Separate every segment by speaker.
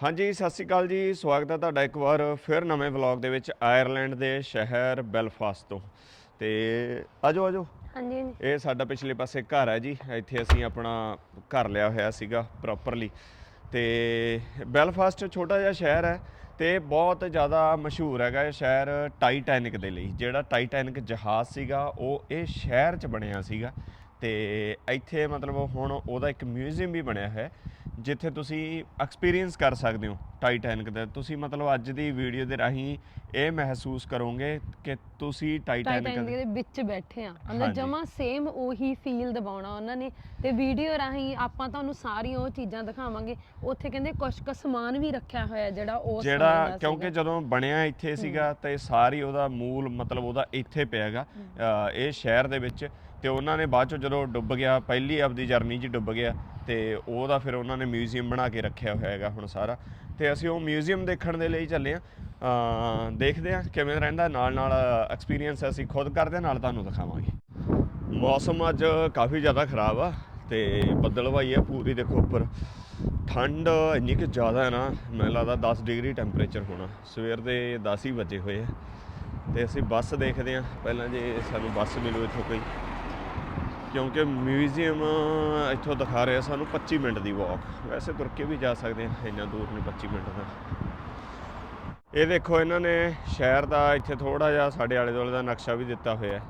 Speaker 1: ਹਾਂਜੀ ਸਤਿ ਸ਼੍ਰੀ ਅਕਾਲ ਜੀ। ਸਵਾਗਤ ਹੈ ਤੁਹਾਡਾ ਇੱਕ ਵਾਰ ਫਿਰ ਨਵੇਂ ਵਲੌਗ ਦੇ ਵਿੱਚ ਆਇਰਲੈਂਡ ਦੇ ਸ਼ਹਿਰ ਬੈਲਫਾਸਟ ਤੋਂ। ਤੇ ਆਜੋ ਆਜੋ।
Speaker 2: ਹਾਂਜੀ ਹਾਂਜੀ।
Speaker 1: ਇਹ ਸਾਡਾ ਪਿਛਲੇ ਪਾਸੇ ਘਰ ਹੈ ਜੀ। ਇੱਥੇ ਅਸੀਂ ਆਪਣਾ ਘਰ ਲਿਆ ਹੋਇਆ ਸੀਗਾ ਪ੍ਰੋਪਰਲੀ ਤੇ ਬੈਲਫਾਸਟ ਛੋਟਾ ਜਿਹਾ ਸ਼ਹਿਰ ਹੈ ਤੇ ਬਹੁਤ ਜ਼ਿਆਦਾ ਮਸ਼ਹੂਰ ਹੈਗਾ ਇਹ ਸ਼ਹਿਰ ਟਾਈਟੈਨਿਕ ਦੇ ਲਈ। ਜਿਹੜਾ ਟਾਈਟੈਨਿਕ ਜਹਾਜ਼ ਸੀਗਾ ਉਹ ਇਹ ਸ਼ਹਿਰ 'ਚ ਬਣਿਆ ਸੀਗਾ। ਤੇ ਇੱਥੇ ਮਤਲਬ ਹੁਣ ਉਹਦਾ ਇੱਕ ਮਿਊਜ਼ੀਅਮ ਵੀ ਬਣਿਆ ਹੈ। ਜਿੱਥੇ ਤੁਸੀਂ ਐਕਸਪੀਰੀਅੰਸ ਕਰ ਸਕਦੇ ਹੋ ਟਾਈਟੈਨਿਕ ਦਾ। ਤੁਸੀਂ ਮਤਲਬ ਅੱਜ ਦੀ ਵੀਡੀਓ ਦੇ ਰਾਹੀਂ ਇਹ ਮਹਿਸੂਸ ਕਰੋਗੇ ਕਿ ਤੁਸੀਂ ਟਾਈਟੈਨਿਕ
Speaker 2: ਦੇ ਵਿੱਚ ਬੈਠੇ ਆ। ਮਤਲਬ। ਜਮਾ ਸੇਮ ਉਹੀ ਫੀਲ ਦਿਵਾਉਣਾ ਉਹਨਾਂ ਨੇ। ਤੇ ਵੀਡੀਓ ਰਾਹੀਂ ਆਪਾਂ ਤੁਹਾਨੂੰ ਸਾਰੀਆਂ ਉਹ ਚੀਜ਼ਾਂ ਦਿਖਾਵਾਂਗੇ। ਉੱਥੇ ਕਹਿੰਦੇ ਕੁਝ ਕੁ ਸਮਾਨ ਵੀ ਰੱਖਿਆ ਹੋਇਆ ਜਿਹੜਾ ਉਸ ਸਮੇਂ
Speaker 1: ਜਿਹੜਾ ਕਿਉਂਕਿ। ਜਦੋਂ ਬਣਿਆ ਇੱਥੇ ਸੀਗਾ ਤੇ ਸਾਰੀ ਉਹਦਾ ਮੂਲ ਮਤਲਬ ਉਹਦਾ ਇੱਥੇ ਪਿਆਗਾ ਇਹ ਸ਼ਹਿਰ ਦੇ ਵਿੱਚ। ਤੇ ਉਹਨਾਂ ਨੇ ਬਾਅਦ ਚੋਂ ਜਦੋਂ ਡੁੱਬ ਗਿਆ ਪਹਿਲੀ ਆਪਦੀ ਜਰਨੀ 'ਚ ਡੁੱਬ ਗਿਆ ਤੇ ਉਹਦਾ ਫਿਰ ਉਹਨਾਂ ਨੇ ਮਿਊਜ਼ੀਅਮ ਬਣਾ ਕੇ ਰੱਖਿਆ ਹੋਇਆ ਹੈਗਾ ਹੁਣ ਸਾਰਾ। ਤੇ ਅਸੀਂ ਉਹ ਮਿਊਜ਼ੀਅਮ ਦੇਖਣ ਦੇ ਲਈ ਚੱਲੇ ਆ ਦੇਖਦੇ ਆ ਕਿਵੇਂ ਰਹਿੰਦਾ ਨਾਲ ਨਾਲ ਐਕਸਪੀਰੀਅੰਸ ਅਸੀਂ ਖੁਦ ਕਰਦੇ ਹਾਂ, ਨਾਲ ਤੁਹਾਨੂੰ ਦਿਖਾਵਾਂਗੇ। ਮੌਸਮ ਅੱਜ ਕਾਫੀ ਜ਼ਿਆਦਾ ਖਰਾਬ ਆ ਤੇ ਬੱਦਲਵਾਈ ਆ ਪੂਰੀ ਦੇਖੋ ਉੱਪਰ। ਠੰਡ ਇੰਨੀ ਕਿ ਜ਼ਿਆਦਾ ਹੈ ਨਾ ਮੈਨੂੰ ਲੱਗਦਾ 10 ਡਿਗਰੀ ਟੈਂਪਰੇਚਰ ਹੋਣਾ। ਸਵੇਰ ਦੇ 10 ਹੀ ਵਜੇ ਹੋਏ ਆ। ਤੇ ਅਸੀਂ ਬੱਸ ਦੇਖਦੇ ਆ ਪਹਿਲਾਂ ਜੇ ਸਾਨੂੰ ਬੱਸ ਮਿਲੂ ਇੱਥੋਂ ਕੋਈ। ਕਿਉਂਕਿ ਮਿਊਜ਼ੀਅਮ ਇੱਥੋਂ ਦਿਖਾ ਰਿਹਾ ਸਾਨੂੰ 25 ਮਿੰਟ ਦੀ ਵਾਕ ਵੈਸੇ ਤੁਰ ਕੇ ਵੀ ਜਾ ਸਕਦੇ ਆ ਇੰਨਾ ਦੂਰ ਨਹੀਂ 25 ਮਿੰਟ ਦਾ। ਇਹ ਦੇਖੋ ਇਹਨਾਂ ਨੇ ਸ਼ਹਿਰ ਦਾ ਇੱਥੇ ਥੋੜਾ ਜਿਹਾ ਸਾਡੇ ਆਲੇ ਦੁਆਲੇ ਦਾ ਨਕਸ਼ਾ ਵੀ ਦਿੱਤਾ ਹੋਇਆ ਹੈ।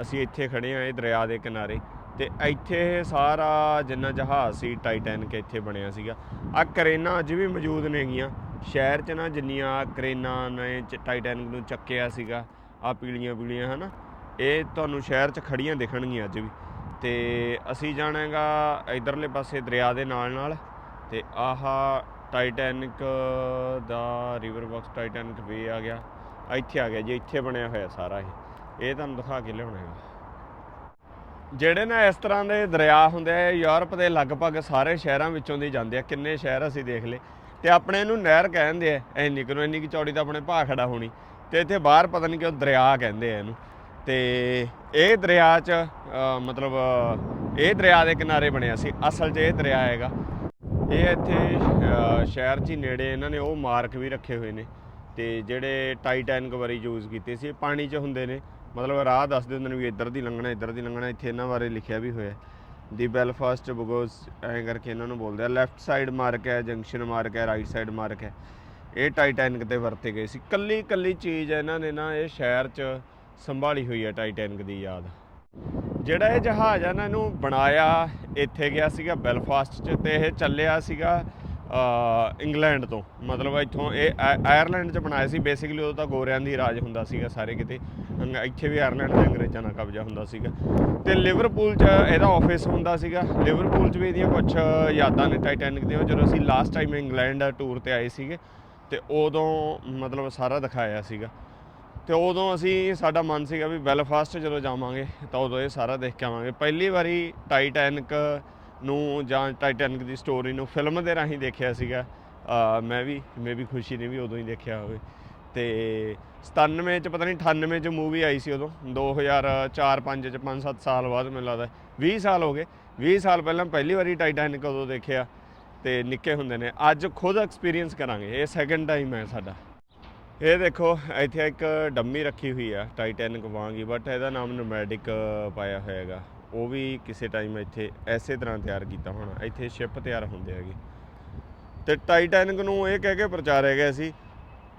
Speaker 1: ਅਸੀਂ ਇੱਥੇ ਖੜੇ ਆ ਇਹ ਦਰਿਆ ਦੇ ਕਿਨਾਰੇ ਤੇ ਇੱਥੇ ਸਾਰਾ ਜਿੰਨਾ ਜਹਾਜ਼ ਸੀ ਟਾਈਟੈਨਿਕ ਇੱਥੇ ਬਣਿਆ ਸੀਗਾ ਆ ਕਰੇਨਾ ਅੱਜ ਵੀ ਮੌਜੂਦ ਨੇਗੀਆਂ ਸ਼ਹਿਰ 'ਚ ਨਾ ਜਿੰਨੀਆਂ ਕਰੇਨਾ ਨੇ ਚ- ਟਾਈਟੈਨਿਕ ਨੂੰ ਚੱਕਿਆ ਸੀਗਾ ਆ ਪੀਲੀਆਂ ਪੀਲੀਆਂ ਹਨਾ, ਇਹ ਤੁਹਾਨੂੰ ਸ਼ਹਿਰ 'ਚ ਖੜੀਆਂ ਦਿਖਣਗੀਆਂ ਅੱਜ ਵੀ। ਤੇ ਅਸੀਂ ਜਾਣਾਗਾ ਇਧਰਲੇ ਪਾਸੇ ਦਰਿਆ ਦੇ ਨਾਲ ਨਾਲ ਤੇ ਆਹਾ ਟਾਈਟੈਨਿਕ ਦਾ ਰਿਵਰ ਬਾਕਸ ਟਾਈਟੈਨਿਕ ਵੇ ਆ ਗਿਆ। ਇੱਥੇ ਆ ਗਿਆ ਜੀ, ਇੱਥੇ ਬਣਿਆ ਹੋਇਆ ਸਾਰਾ ਇਹ। ਇਹ ਤੁਹਾਨੂੰ ਦਿਖਾ ਕੇ ਲਿਆਉਣਾ ਹੈਗਾ ਜਿਹੜੇ ਨਾ ਇਸ ਤਰ੍ਹਾਂ ਦੇ ਦਰਿਆ ਹੁੰਦੇ ਆ ਯੂਰਪ ਦੇ ਲਗਭਗ ਸਾਰੇ ਸ਼ਹਿਰਾਂ ਵਿੱਚੋਂ ਦੀ ਜਾਂਦੇ ਆ। ਕਿੰਨੇ ਸ਼ਹਿਰ ਅਸੀਂ ਦੇਖ ਲਏ। ਤੇ ਆਪਣੇ ਇਹਨੂੰ ਨਹਿਰ ਕਹਿੰਦੇ ਆ। ਇੰਨੀ ਕੁ ਨੂੰ ਇੰਨੀ ਕੁ ਚੌੜੀ ਤਾਂ ਆਪਣੇ ਭਾਅ ਖੜਾ ਹੋਣੀ। ਤੇ ਇੱਥੇ ਬਾਹਰ ਪਤਾ ਨਹੀਂ ਕਿਉਂ ਦਰਿਆ ਕਹਿੰਦੇ ਆ ਇਹਨੂੰ। ਤੇ ਇਹ ਦਰਿਆ 'ਚ ਮਤਲਬ ਇਹ ਦਰਿਆ ਦੇ ਕਿਨਾਰੇ ਬਣਿਆ ਸੀ। ਅਸਲ 'ਚ ਇਹ ਦਰਿਆ ਹੈਗਾ। ਇਹ ਇੱਥੇ ਸ਼ਹਿਰ 'ਚ ਹੀ ਨੇੜੇ ਇਹਨਾਂ ਨੇ ਉਹ ਮਾਰਕ ਵੀ ਰੱਖੇ ਹੋਏ ਨੇ ਤੇ ਜਿਹੜੇ ਟਾਈਟੈਨਿਕ ਵਾਰੀ ਯੂਜ਼ ਕੀਤੇ ਸੀ, ਇਹ ਪਾਣੀ 'ਚ ਹੁੰਦੇ ਨੇ। ਮਤਲਬ ਰਾਹ ਦੱਸਦੇ ਹੁੰਦੇ ਨੇ ਵੀ ਇੱਧਰ ਦੀ ਲੰਘਣਾ, ਇੱਧਰ ਦੀ ਲੰਘਣਾ, ਇੱਥੇ ਇਹਨਾਂ ਬਾਰੇ ਲਿਖਿਆ ਵੀ ਹੋਇਆ। ਦੀ ਬੈਲਫਾਸਟ ਬਗੋਸ ਐਂ ਕਰਕੇ ਇਹਨਾਂ ਨੂੰ ਬੋਲਦੇ ਆ। ਲੈਫਟ ਸਾਈਡ ਮਾਰਕ ਹੈ, ਜੰਕਸ਼ਨ ਮਾਰਕ ਹੈ, ਰਾਈਟ ਸਾਈਡ ਮਾਰਕ ਹੈ। ਇਹ ਟਾਈਟੈਨਿਕ ਤੇ ਵਰਤੇ ਗਏ ਸੀ। ਕੱਲੀ ਕੱਲੀ ਚੀਜ਼ ਇਹਨਾਂ ਨੇ ਨਾ, ਇਹ ਸ਼ਹਿਰ 'ਚ ਸੰਭਾਲੀ ਹੋਈ ਹੈ ਟਾਈਟੈਨਿਕ ਦੀ ਯਾਦ। ਜਿਹੜਾ ਇਹ ਜਹਾਜ਼ ਆ ਨਾ, ਇਹਨੂੰ ਬਣਾਇਆ, ਇੱਥੇ ਗਿਆ ਸੀਗਾ ਬੈਲਫਾਸਟ 'ਚ ਤੇ ਇਹ ਚੱਲਿਆ ਸੀਗਾ ਇੰਗਲੈਂਡ ਤੋਂ। ਮਤਲਬ ਇੱਥੋਂ ਇਹ ਆਇ- ਆਇਰਲੈਂਡ 'ਚ ਬਣਾਇਆ ਸੀ। ਬੇਸਿਕਲੀ ਉਦੋਂ ਤਾਂ ਗੋਰਿਆਂ ਦੀ ਰਾਜ ਹੁੰਦਾ ਸੀਗਾ ਸਾਰੇ ਕਿਤੇ। ਅੰਗ- ਇੱਥੇ ਵੀ ਆਇਰਲੈਂਡ ਦੇ ਅੰਗਰੇਜ਼ਾਂ ਦਾ ਕਬਜ਼ਾ ਹੁੰਦਾ ਸੀਗਾ। ਤੇ ਲਿਵਰਪੂਲ 'ਚ ਇਹਦਾ ਆਫਿਸ ਹੁੰਦਾ ਸੀਗਾ। ਲਿਵਰਪੂਲ 'ਚ ਵੀ ਇਹਦੀਆਂ ਕੁਝ ਯਾਦਾਂ ਨੇ ਟਾਈਟੈਨਿਕ ਦੀਆਂ। ਜਦੋਂ ਅਸੀਂ ਲਾਸਟ ਟਾਈਮ ਇੰਗਲੈਂਡ ਟੂਰ ਤੇ ਆਏ ਸੀਗੇ, ਤੇ ਉਦੋਂ ਮਤਲਬ ਸਾਰਾ ਦਿਖਾਇਆ ਸੀਗਾ। ਤੇ ਉਦੋਂ ਅਸੀਂ, ਸਾਡਾ ਮਨ ਸੀਗਾ ਵੀ ਬੈਲਫਾਸਟ ਜਦੋਂ ਜਾਵਾਂਗੇ, ਤਾਂ ਉਦੋਂ ਇਹ ਸਾਰਾ ਦੇਖ ਕੇ ਆਵਾਂਗੇ। ਪਹਿਲੀ ਵਾਰੀ ਟਾਈਟੈਨਿਕ ਨੂੰ ਜਾਂ ਟਾਈਟੈਨਿਕ ਦੀ ਸਟੋਰੀ ਨੂੰ ਫਿਲਮ ਦੇ ਰਾਹੀਂ ਦੇਖਿਆ ਸੀਗਾ। ਮੈਂ ਵੀ ਮੈਂ ਵੀ ਖੁਸ਼ੀ ਨੇ ਵੀ ਉਦੋਂ ਹੀ ਦੇਖਿਆ ਹੋਵੇ। ਤੇ 97 ਚ, ਪਤਾ ਨਹੀਂ 98 ਚ ਮੂਵੀ ਆਈ ਸੀ ਉਦੋਂ। 2004 5 ਚ 5-7 ਸਾਲ ਬਾਅਦ ਮੈਨੂੰ ਲੱਗਦਾ। 20 ਸਾਲ ਹੋ ਗਏ। 20 ਸਾਲ ਪਹਿਲਾਂ ਪਹਿਲੀ ਵਾਰੀ ਟਾਈਟੈਨਿਕ ਉਦੋਂ ਦੇਖਿਆ। ਤੇ ਨਿੱਕੇ ਹੁੰਦੇ ਨੇ। ਅੱਜ ਖੁਦ ਐਕਸਪੀਰੀਅੰਸ ਕਰਾਂਗੇ। ਇਹ ਸੈਕੰਡ ਟਾਈਮ ਹੈ ਸਾਡਾ। ਇਹ ਦੇਖੋ ਇੱਥੇ ਇੱਕ ਡੰਮੀ ਰੱਖੀ ਹੋਈ ਆ ਟਾਈਟੈਨਿਕ ਵਾਂਗ ਹੀ ਬਟ ਇਹਦਾ ਨਾਮ ਨੋਮੈਡਿਕ ਪਾਇਆ ਹੋਇਆ ਹੈਗਾ ਉਹ ਵੀ ਕਿਸੇ ਟਾਈਮ ਇੱਥੇ ਐਸੇ ਤਰ੍ਹਾਂ ਤਿਆਰ ਕੀਤਾ ਹੋਣਾ ਇੱਥੇ ਸ਼ਿਪ ਤਿਆਰ ਹੁੰਦੇ ਹੈਗੇ। ਤੇ ਟਾਈਟੈਨਿਕ ਨੂੰ ਇਹ ਕਹਿ ਕੇ ਪ੍ਰਚਾਰਿਆ ਗਿਆ ਸੀ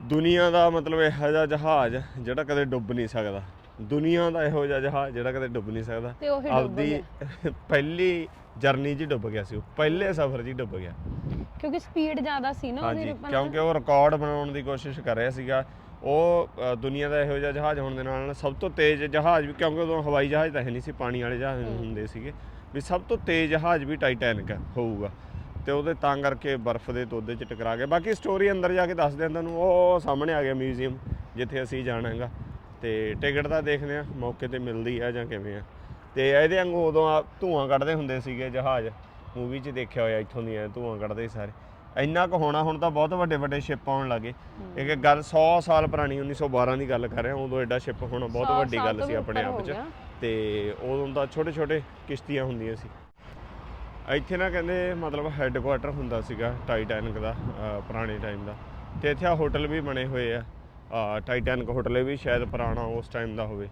Speaker 1: ਦੁਨੀਆ ਦਾ ਮਤਲਬ ਇਹੋ ਜਿਹਾ ਜਹਾਜ਼ ਜਿਹੜਾ ਕਦੇ ਡੁੱਬ ਨਹੀਂ ਸਕਦਾ। ਦੁਨੀਆ ਦਾ ਇਹੋ ਜਿਹਾ ਜਹਾਜ਼ ਜਿਹੜਾ ਕਦੇ ਡੁੱਬ ਨਹੀਂ ਸਕਦਾ।
Speaker 2: ਤੇ ਉਹੀ ਡੁੱਬ
Speaker 1: ਆਪਦੀ ਪਹਿਲੀ ਜਰਨੀ 'ਚ ਹੀ ਡੁੱਬ ਗਿਆ ਸੀ ਉਹ ਪਹਿਲੇ ਸਫ਼ਰ 'ਚ ਹੀ ਡੁੱਬ ਗਿਆ।
Speaker 2: ਕਿਉਂਕਿ ਸਪੀਡ ਜ਼ਿਆਦਾ ਸੀ ਨਾ
Speaker 1: ਹਾਂਜੀ
Speaker 2: ਉਹਦੀ
Speaker 1: ਕਿਉਂਕਿ ਉਹ ਰਿਕਾਰਡ ਬਣਾਉਣ ਦੀ ਕੋਸ਼ਿਸ਼ ਕਰ ਰਿਹਾ ਸੀਗਾ। ਉਹ ਅ, ਦੁਨੀਆ ਦਾ ਇਹੋ ਜਿਹਾ ਜਹਾਜ਼ ਹੋਣ ਦੇ ਨਾਲ ਨਾਲ ਸਭ ਤੋਂ ਤੇਜ਼ ਜਹਾਜ਼ ਵੀ ਕਿਉਂਕਿ ਉਦੋਂ ਹਵਾਈ ਜਹਾਜ਼ ਤਾਂ ਹੈ ਨਹੀਂ ਸੀ ਪਾਣੀ ਵਾਲੇ ਜਹਾਜ਼ ਹੁੰਦੇ ਸੀਗੇ। ਵੀ ਸਭ ਤੋਂ ਤੇਜ਼ ਜਹਾਜ਼ ਵੀ ਟਾਈਟੈਨਿਕ ਹੋਊਗਾ। ਤੇ ਉਹਦੇ ਤਾਂ ਕਰਕੇ ਬਰਫ਼ ਦੇ ਤੋਦੇ 'ਚ ਟਕਰਾ ਗਿਆ ਬਾਕੀ ਸਟੋਰੀ ਅੰਦਰ ਜਾ ਕੇ ਦੱਸਦੇ ਆਂ ਤੁਹਾਨੂੰ ਉਹ ਸਾਹਮਣੇ ਆ ਗਿਆ ਮਿਊਜ਼ੀਅਮ ਜਿੱਥੇ ਅਸੀਂ ਜਾਣਾ ਹੈਗਾ ਤੇ ਟਿਕਟ ਤਾਂ ਦੇਖਦੇ ਆ ਮੌਕੇ ਤੇ ਮਿਲਦੀ ਆ ਜਾਂ ਕਿਵੇਂ ਆ। ਤੇ ਇਹਦੇ ਵਾਂਗੂ ਉਦੋਂ ਆ ਧੂਆਂ ਕੱਢਦੇ ਹੁੰਦੇ ਸੀਗੇ ਜਹਾਜ਼। ਮੂਵੀ 'ਚ ਦੇਖਿਆ ਹੋਇਆ ਇੱਥੋਂ ਦੀਆਂ ਧੂਆਂ ਕੱਢਦੇ ਸਾਰੇ। ਇੰਨਾ ਕੁ ਹੋਣਾ ਹੁਣ ਤਾਂ ਬਹੁਤ ਵੱਡੇ ਵੱਡੇ ਸ਼ਿਪ ਆਉਣ ਲੱਗੇ ਇੱਕ ਗੱਲ 100 ਸਾਲ ਪੁਰਾਣੀ 1912 ਦੀ ਗੱਲ ਕਰ ਰਿਹਾ ਉਦੋਂ ਐਡਾ ਸ਼ਿਪ ਹੋਣਾ ਬਹੁਤ ਵੱਡੀ ਗੱਲ ਸੀ ਆਪਣੇ ਆਪ 'ਚ। ਤੇ ਉਦੋਂ ਤਾਂ ਛੋਟੇ ਛੋਟੇ ਕਿਸ਼ਤੀਆਂ ਹੁੰਦੀਆਂ ਸੀ। ਇੱਥੇ ਨਾ ਕਹਿੰਦੇ ਮਤਲਬ ਹੈੱਡਕੁਆਟਰ ਹੁੰਦਾ ਸੀਗਾ ਟਾਈਟੈਨਿਕ ਦਾ ਪੁਰਾਣੇ ਟਾਈਮ ਦਾ। ਤੇ ਇੱਥੇ ਆ ਹੋਟਲ ਵੀ ਬਣੇ ਹੋਏ ਆ। ਟਾਈਟੈਨਿਕ ਹੋਟਲ ਵੀ ਸ਼ਾਇਦ ਪੁਰਾਣਾ ਉਸ ਟਾਈਮ ਦਾ ਹੋਵੇ।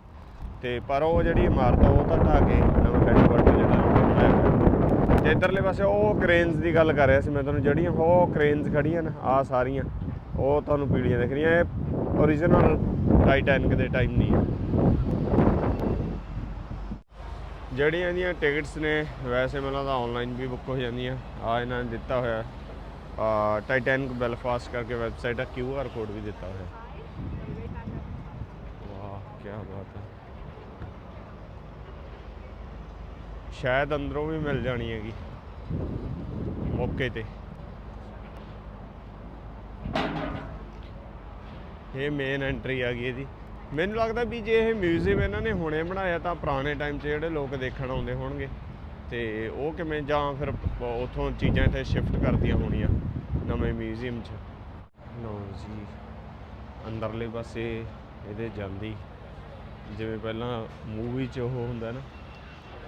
Speaker 1: ਤੇ ਪਰ ਉਹ ਜਿਹੜੀ ਇਮਾਰਤ ਆ ਉਹ ਤਾਂ ਢਾਹ ਕੇ ਨਵਾਂ ਹੈੱਡਕੁਆਟਰ ਜਿਹੜਾ ਬਣਾਇਆ ਹੋਇਆ ਤੇ ਇਧਰਲੇ ਪਾਸੇ ਉਹ ਕ੍ਰੇਨਸ ਦੀ ਗੱਲ ਕਰ ਰਿਹਾ ਸੀ ਮੈਂ ਤੁਹਾਨੂੰ, ਜਿਹੜੀਆਂ ਉਹ ਕ੍ਰੇਨਸ ਖੜੀਆਂ ਨੇ ਆ ਸਾਰੀਆਂ, ਉਹ ਤੁਹਾਨੂੰ ਪੀੜੀਆਂ ਦਿਖ ਰਹੀਆਂ। ਇਹ origignal ਟਾਈਟੈਨਿਕ ਦੇ ਟਾਈਮ ਨਹੀਂ ਹੈ। ਜਿਹੜੀਆਂ ਇਹਦੀਆਂ ਟਿਕਟਸ ਨੇ, ਵੈਸੇ ਮੈਨੂੰ ਤਾਂ ਆਨਲਾਈਨ ਵੀ ਬੁੱਕ ਹੋ ਜਾਂਦੀਆਂ। ਆ ਇਹਨਾਂ ਨੇ ਦਿੱਤਾ ਹੋਇਆ ਟਾਈਟੈਨਿਕ ਬੈਲਫਾਸਟ ਕਰਕੇ ਵੈਬਸਾਈਟ ਆ ਕਿਊ ਆਰ ਕੋਡ ਵੀ ਦਿੱਤਾ ਹੋਇਆ ਵਾਹ ਕੀ ਬਾਤ ਹੈ ਸ਼ਾਇਦ ਅੰਦਰੋਂ ਵੀ ਮਿਲ ਜਾਣੀ ਹੈਗੀ। ਮੌਕੇ ਤੇ। ਇਹ ਮੇਨ ਐਂਟਰੀ ਆ ਗਈ ਇਹਦੀ। ਮੈਨੂੰ ਲੱਗਦਾ ਵੀ ਜੇ ਇਹ ਮਿਊਜ਼ੀਅਮ ਇਹਨਾਂ ਨੇ ਹੁਣੇ ਬਣਾਇਆ ਤਾਂ ਪੁਰਾਣੇ ਟਾਈਮ 'ਚ ਜਿਹੜੇ ਲੋਕ ਦੇਖਣ ਆਉਂਦੇ ਹੋਣਗੇ। ਤੇ ਉਹ ਕਿਵੇਂ ਜਾਂ ਫਿਰ ਉਥੋਂ ਚੀਜ਼ਾਂ ਇੱਥੇ ਸ਼ਿਫਟ ਕਰਦੀਆਂ ਹੋਣੀਆਂ ਨਵੇਂ ਮਿਊਜ਼ੀਅਮ 'ਚ। ਲਓ ਜੀ, ਅੰਦਰਲੇ ਪਾਸੇ ਇਹਦੇ ਜਾਂਦੀ। ਜਿਵੇਂ ਪਹਿਲਾਂ ਮੂਵੀ 'ਚ ਉਹ ਹੁੰਦਾ ਨਾ।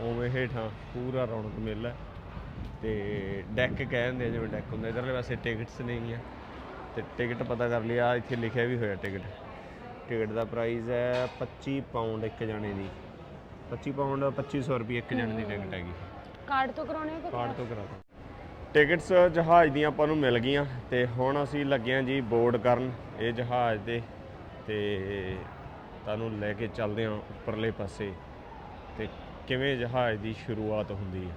Speaker 1: ਉਵੇਂ ਹੇਠਾਂ ਪੂਰਾ ਰੌਣਕ ਮੇਲਾ ਹੈ। ਤੇ ਡੈਕ ਕਹਿੰਦੇ ਜਿਵੇਂ ਡੈਕ ਹੁੰਦਾ ਇਧਰਲੇ ਪਾਸੇ ਟਿਕਟਸ ਨੇਗੀਆਂ ਤੇ ਟਿਕਟ ਪਤਾ ਕਰ ਲਿਆ ਇੱਥੇ ਲਿਖਿਆ ਵੀ ਹੋਇਆ ਟਿਕਟ ਟਿਕਟ ਦਾ ਪ੍ਰਾਈਸ ਹੈ 25 ਪਾਉਂਡ ਇੱਕ ਜਣੇ ਦੀ। 25 ਪਾਉਂਡ 2500 ਰੁਪਏ ਇੱਕ ਜਣੇ ਦੀ ਟਿਕਟ ਹੈਗੀ।
Speaker 2: ਕਾਰਡ ਤੋਂ ਕਰਾਉਣੇ ਆ
Speaker 1: ਕਾਰਡ ਤੋਂ ਕਰਾ ਦਾਂ ਟਿਕਟਸ ਜਹਾਜ਼ ਦੀਆਂ ਆਪਾਂ ਨੂੰ ਮਿਲ ਗਈਆਂ। ਤੇ ਹੁਣ ਅਸੀਂ ਲੱਗੇ ਹਾਂ ਜੀ ਬੋਰਡ ਕਰਨ ਇਹ ਜਹਾਜ਼ ਦੇ। ਤੇ ਤੁਹਾਨੂੰ ਲੈ ਕੇ ਚੱਲਦੇ ਹਾਂ ਉੱਪਰਲੇ ਪਾਸੇ। ਤੇ ਕਿਵੇਂ ਜਹਾਜ਼ ਦੀ ਸ਼ੁਰੂਆਤ ਹੁੰਦੀ ਹੈ,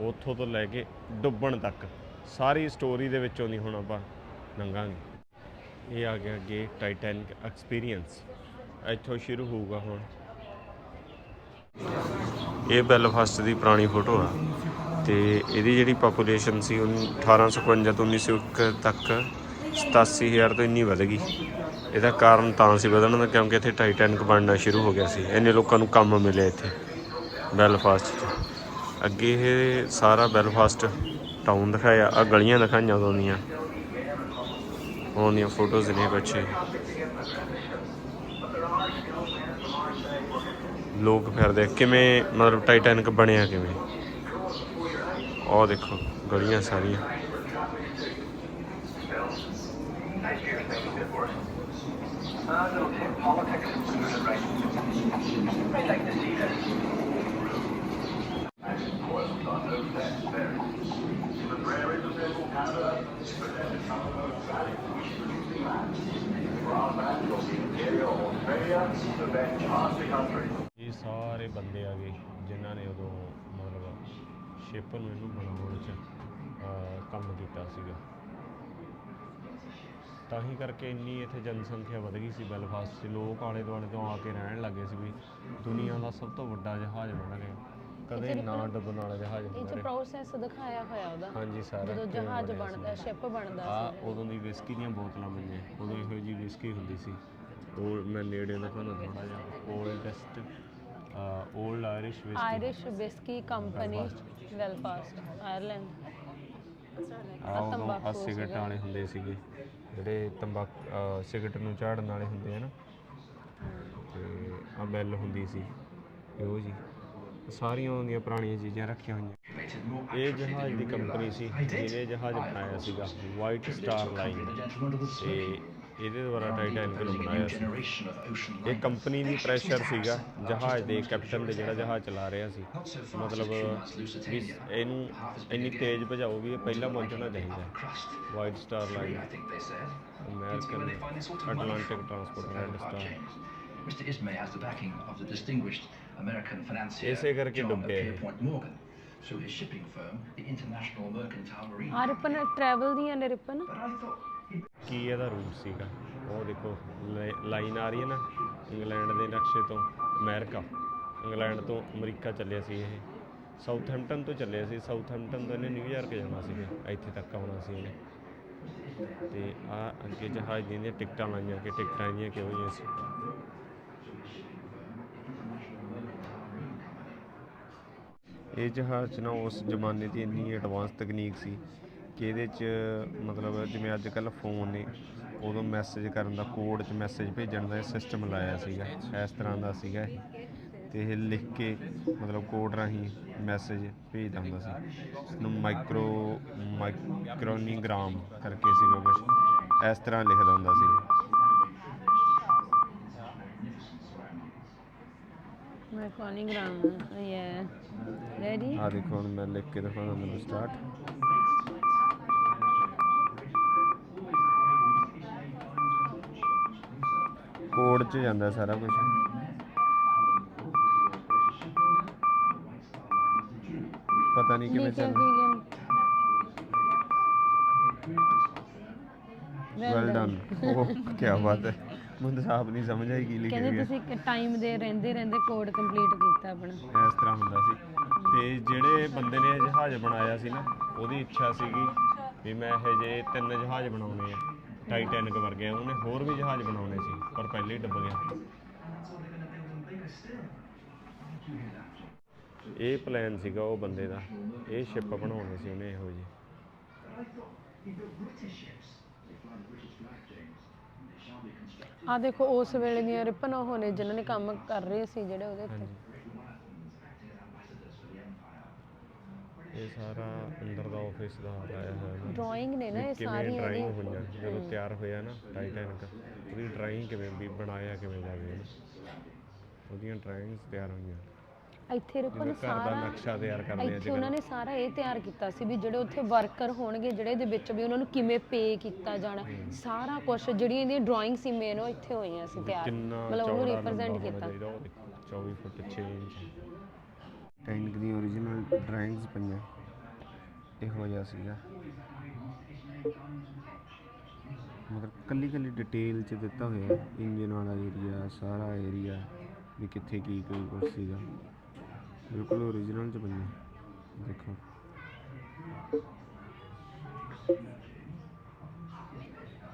Speaker 1: ਉੱਥੋਂ ਤੋਂ ਲੈ ਕੇ ਡੁੱਬਣ ਤੱਕ, ਸਾਰੀ ਸਟੋਰੀ ਦੇ ਵਿੱਚੋਂ ਦੀ ਹੁਣ ਆਪਾਂ ਲੰਘਾਂਗੇ। ਇਹ ਆ ਗਿਆ ਅੱਗੇ ਟਾਈਟੈਨਿਕ ਐਕਸਪੀਰੀਅੰਸ ਇੱਥੋਂ ਸ਼ੁਰੂ ਹੋਊਗਾ ਹੁਣ। ਇਹ ਬੈਲਫਾਸਟ ਦੀ ਪੁਰਾਣੀ ਫੋਟੋ ਆ, ਤੇ ਇਹਦੀ ਜਿਹੜੀ ਪਾਪੂਲੇਸ਼ਨ ਸੀ ਉਹ 1851 ਤੋਂ 1901 ਤੱਕ 87000 ਤੋਂ ਇੰਨੀ ਵਧ ਗਈ। ਇਹਦਾ ਕਾਰਨ ਤਾਂ ਸੀ ਵਧਣ ਦਾ, ਕਿਉਂਕਿ ਇੱਥੇ ਟਾਈਟੈਨਿਕ ਬਣਨਾ ਸ਼ੁਰੂ ਹੋ ਗਿਆ ਸੀ। ਇੰਨੇ ਲੋਕਾਂ ਨੂੰ ਕੰਮ ਮਿਲਿਆ ਇੱਥੇ। ਬੈਲਫਾਸਟ 'ਚ। ਅੱਗੇ ਇਹ ਸਾਰਾ ਬੈਲਫਾਸਟ ਟਾਊਨ ਦਿਖਾਇਆ। ਆ ਗਲੀਆਂ ਦਿਖਾਈਆਂ ਉਦੋਂ ਦੀਆਂ। ਉਹਦੀਆਂ ਫੋਟੋਜ਼ ਨੇ ਕੁਛ ਲੋਕ ਫਿਰਦੇ ਕਿਵੇਂ ਮਤਲਬ ਟਾਈਟੈਨਿਕ ਬਣਿਆ ਕਿਵੇਂ? ਉਹ ਦੇਖੋ, ਗਲੀਆਂ ਸਾਰੀਆਂ। ਸਾਰੇ ਬੰਦੇ ਆ ਗਏ ਜਿਨ੍ਹਾਂ ਨੇ ਉਦੋਂ ਮਤਲਬ ਸ਼ਿਪ ਨੂੰ ਇਹਨੂੰ ਬਣਾਉਣ 'ਚ ਕੰਮ ਕੀਤਾ ਸੀਗਾ। ਤਾਂ ਹੀ ਕਰਕੇ ਇੰਨੀ ਇੱਥੇ ਜਨਸੰਖਿਆ ਵਧ ਗਈ ਸੀ ਬੈਲਫਾਸਟ 'ਚ। ਲੋਕ ਆਲੇ ਦੁਆਲੇ ਤੋਂ ਆ ਕੇ ਰਹਿਣ ਲੱਗੇ ਸੀ ਵੀ ਦੁਨੀਆ ਦਾ ਸਭ ਤੋਂ ਵੱਡਾ ਜਹਾਜ਼ ਬਣ ਰਿਹਾ। ਕਦੇ ਨਾ ਡੁੱਬਣ ਵਾਲਾ ਜਹਾਜ਼ ਬਣ ਰਿਹਾ।
Speaker 2: ਪ੍ਰੋਸੈਸ ਦਿਖਾਇਆ ਹੋਇਆ ਉਹਦਾ।
Speaker 1: ਹਾਂਜੀ ਸਾਰਾ
Speaker 2: ਜਦੋਂ ਜਹਾਜ਼ ਬਣਦਾ ਸ਼ਿਪ ਬਣਦਾ ਸੀ।
Speaker 1: ਉਦੋਂ ਦੀ ਵਿਸਕੀ ਦੀਆਂ ਬੋਤਲਾਂ ਪਈਆਂ ਉਦੋਂ ਇਹੋ ਜੀ ਵਿਸਕੀ ਹੁੰਦੀ ਸੀ। ਉਹ ਮੈਂ ਨੇੜੇ ਦਿਖਾਉਣਾ ਥੋੜਾ ਜਿਹਾ। Oldest old Irish whisky
Speaker 2: Irish whisky company Belfast Ireland
Speaker 1: ਆ ਉਦੋਂ ਆ
Speaker 2: ਤੰਬਾਕੂ
Speaker 1: ਸਿਗਰਟ ਵਾਲੇ ਹੁੰਦੇ ਸੀਗੇ। ਜਿਹੜੇ ਤੰਬਾਕ ਅਹ ਸਿਗਰਟ ਨੂੰ ਝਾੜਨ ਵਾਲੇ ਹੁੰਦੇ ਆ ਨਾ। ਤੇ ਆ ਬੈਲ ਹੁੰਦੀ ਸੀ। ਇਹੋ ਜੀ ਸਾਰੀਆਂ ਉਹਦੀਆਂ ਪੁਰਾਣੀਆਂ ਚੀਜ਼ਾਂ ਰੱਖੀਆਂ ਹੋਈਆਂ। ਇਹ ਜਹਾਜ਼ ਦੀ ਕੰਪਨੀ ਸੀ। ਜਿਹਨੇ ਜਹਾਜ਼ ਬਣਾਇਆ ਸੀਗਾ। ਵਾਈਟ ਸਟਾਰ ਲਾਈਨ ਤੇ ਇਹਦੇ ਦੁਆਰਾ ਟਾਈਟੈਨਿਕ ਨੂੰ ਬਣਾਇਆ ਸੀ ਇਹ ਕੰਪਨੀ ਦੀ ਪ੍ਰੈਸ਼ਰ ਸੀਗਾ ਜਹਾਜ਼ ਦੇ ਕੈਪਟਨ ਦੇ ਜਿਹੜਾ ਜਹਾਜ਼ ਚਲਾ ਰਿਹਾ ਸੀ ਮਤਲਬ ਇਹਨੂੰ ਇੰਨੀ ਤੇਜ਼ ਭਜਾਓ ਵੀ ਇਹ ਪਹਿਲਾਂ ਪਹੁੰਚਣਾ ਚਾਹੀਦਾ White Star Line American Atlantic transport red star
Speaker 3: Mr. Ismay has the backing of the distinguished American financier
Speaker 1: ਇਸੇ ਕਰਕੇ
Speaker 3: John
Speaker 1: ਡੁੱਬੇ ਇਹ।
Speaker 3: Pierpont Morgan through his shipping firm, the International Mercantile Marine.
Speaker 2: ਆ ਰਿਪਨ ਟਰੈਵਲ ਦੀਆਂ ਨੇ ਰਿਪਨ
Speaker 3: But I thought
Speaker 1: ਕੀ ਇਹਦਾ ਰੂਟ ਸੀਗਾ? ਉਹ ਦੇਖੋ ਲਾਈਨ ਆ ਰਹੀ ਹੈ ਨਾ, ਇੰਗਲੈਂਡ ਦੇ ਨਕਸ਼ੇ ਤੋਂ ਅਮਰੀਕਾ। ਇੰਗਲੈਂਡ ਤੋਂ ਅਮਰੀਕਾ ਚੱਲਿਆ ਸੀ ਇਹ। ਸਾਊਥਹੈਂਪਟਨ ਤੋਂ ਚੱਲਿਆ ਸੀ। ਸਾਊਥਹੈਂਪਟਨ ਤੋਂ ਇਹਨੇ ਨਿਊਯਾਰਕ ਜਾਣਾ ਸੀ। ਇੱਥੇ ਤੱਕ ਆਉਣਾ ਸੀ ਇਹਨੇ ਤੇ ਆ ਅੱਗੇ ਜਹਾਜ਼ ਦੀਆਂ ਟਿਕਟਾਂ ਲਾਈਆਂ ਕਿ ਟਿਕਟਾਂ ਇਹਦੀਆਂ ਕਿਹੋ ਜਿਹੀਆਂ ਸੀ? ਇਹ ਜਹਾਜ਼ 'ਚ ਨਾ ਉਸ ਜ਼ਮਾਨੇ ਦੀ ਇੰਨੀ ਐਡਵਾਂਸ ਤਕਨੀਕ ਸੀ ਕਿ ਇਹਦੇ 'ਚ ਮਤਲਬ ਜਿਵੇਂ ਅੱਜ ਕੱਲ ਫੋਨ ਨੇ ਉਦੋਂ ਮੈਸੇਜ ਕਰਨ ਦਾ ਕੋਡ 'ਚ ਮੈਸੇਜ ਭੇਜਣ ਦਾ ਸਿਸਟਮ ਲਾਇਆ ਸੀਗਾ ਇਸ ਤਰ੍ਹਾਂ ਦਾ ਸੀਗਾ ਇਹ। ਤੇ ਇਹ ਲਿਖ ਕੇ ਮਤਲਬ ਕੋਡ ਰਾਹੀਂ ਮੈਸੇਜ ਭੇਜਦਾ ਹੁੰਦਾ ਸੀ। ਇਸਨੂੰ ਮਾਈਕਰੋ ਮਾਈਕਰੋਨੀਗ੍ਰਾਮ ਕਰਕੇ ਸੀਗਾ ਕੁਝ ਇਸ ਤਰ੍ਹਾਂ ਲਿਖਦਾ ਹੁੰਦਾ ਸੀ।
Speaker 2: ਮੈਂ ਕੋਨੀਗ੍ਰਾਮ ਯਾ ਰੈਡੀ
Speaker 1: ਆ ਦੇਖੋ ਹੁਣ ਮੈਂ ਲਿਖ ਕੇ ਦਿਖਾਉਂਦਾ ਤੁਹਾਨੂੰ ਸਟਾਰਟ ਕੋਡ 'ਚ ਜਾਂਦਾ ਸਾਰਾ ਕੁਝ ਪਤਾ ਨਹੀਂ ਕਿਵੇਂ ਚੱਲ ਵੈਲ ਡਨ ਉਹ ਕੀ ਬਾਤ ਹੈ। ਮੈਨੂੰ ਆਪ ਨਹੀਂ ਸਮਝ ਆਈ ਕੀ ਲਿਖਿਆ
Speaker 2: ਕਹਿੰਦੇ ਤੁਸੀਂ ਇੱਕ ਟਾਈਮ ਦੇ ਰਹਿੰਦੇ ਰਹਿੰਦੇ ਕੋਡ ਕੰਪਲੀਟ ਕੀਤਾ ਆਪਣਾ।
Speaker 1: ਇਸ ਤਰ੍ਹਾਂ ਹੁੰਦਾ ਸੀ। ਤੇ ਜਿਹੜੇ ਬੰਦੇ ਨੇ ਇਹ ਜਹਾਜ਼ ਬਣਾਇਆ ਸੀ ਨਾ ਉਹਦੀ ਇੱਛਾ ਸੀਗੀ ਵੀ ਮੈਂ ਇਹ ਜੇ ਤਿੰਨ ਜਹਾਜ਼ ਬਣਾਉਣੇ ਆ। ਟਾਈਟੈਨਿਕ ਵਰਗੇ ਉਹਨੇ ਹੋਰ ਵੀ ਜਹਾਜ਼ ਬਣਾਉਣੇ ਸੀ ਪਰ ਪਹਿਲੇ ਹੀ ਡੁੱਬ ਗਿਆ। ਇਹ ਪਲਾਨ ਸੀਗਾ ਉਹ ਬੰਦੇ ਦਾ ਇਹ ਸ਼ਿਪ ਬਣਾਉਣੀ ਸੀ ਉਹਨੇ ਇਹੋ ਜਿਹੀ।
Speaker 2: ਆ ਦੇਖੋ ਉਸ ਵੇਲੇ ਦੀਆਂ ਰਿਪਨ ਉਹ ਨੇ ਜਿਨ੍ਹਾਂ ਨੇ ਕੰਮ ਕਰ ਰਹੇ ਸੀ ਜਿਹੜੇ ਉਹਦੇ ਉੱਤੇ।
Speaker 1: ਇਹ ਸਾਰਾ ਅੰਦਰ ਦਾ ਆਫਿਸ ਦਾ ਆਇਆ ਹੋਇਆ ਨਾ।
Speaker 2: ਡਰਾਇੰਗ ਨੇ ਨਾ ਇਹ ਸਾਰੀਆਂ
Speaker 1: ਡਰਾਇੰਗ
Speaker 2: ਇਹਦੀ
Speaker 1: ਹੋਈਆਂ? ਜਦੋਂ ਤਿਆਰ ਹੋਇਆ ਨਾ ਟਾਈਟੈਨਿਕ ਉਹਦੀ ਡਰਾਇੰਗ ਕਿਵੇਂ ਵੀ ਬਣਾਇਆ ਕਿਵੇਂ ਜਾਵੇ ਉਹਦੀਆਂ ਡਰਾਇੰਗਸ ਤਿਆਰ ਹੋਈਆਂ।
Speaker 2: ਇੱਥੇ
Speaker 1: ਦਾ
Speaker 2: ਸਾਰਾ
Speaker 1: ਨਕਸ਼ਾ ਤਿਆਰ ਕਰਦੇ ਆ
Speaker 2: ਇੱਥੇ ਉਹਨਾਂ ਨੇ ਸਾਰਾ ਇਹ ਤਿਆਰ ਕੀਤਾ ਸੀ ਵੀ ਜਿਹੜੇ ਉੱਥੇ ਵਰਕਰ ਹੋਣਗੇ ਜਿਹੜੇ ਇਹਦੇ ਵਿੱਚ ਵੀ ਉਹਨਾਂ ਨੂੰ ਕਿਵੇਂ ਪੇ ਕੀਤਾ ਜਾਣਾ ਸਾਰਾ ਕੁਝ ਜਿਹੜੀਆਂ ਇਹਦੀਆਂ ਡਰਾਇੰਗ ਸੀ ਮੇਨ ਉਹ ਇੱਥੇ ਹੋਈਆਂ ਸੀ ਤਿਆਰ। ਮਤਲਬ ਉਹਨੂੰ ਰਿਪਰੈਜ਼ੈਂਟ ਕੀਤਾ।
Speaker 1: ਚਾਹੀਦਾ, ਉਹ ਦੇਖੋ, 24 ਫੁੱਟ 6 ਇੰਚ। ਟੈਂਕ ਦੀ origignal ਡਰਾਇੰਗਸ ਪਈਆਂ। ਇਹੋ ਜਿਹਾ ਸੀਗਾ। ਮਤਲਬ ਕੱਲੀ ਕੱਲੀ ਡਿਟੇਲ ਚ ਦਿੱਤਾ ਹੋਇਆ ਇੰਜਨ ਵਾਲਾ ਏਰੀਆ ਸਾਰਾ ਏਰੀਆ ਵੀ ਕਿੱਥੇ ਕੀ ਕੋਈ ਕੁਛ ਸੀਗਾ। ਬਿਲਕੁਲ origignal ਚ ਪਈਆਂ। ਦੇਖੋ।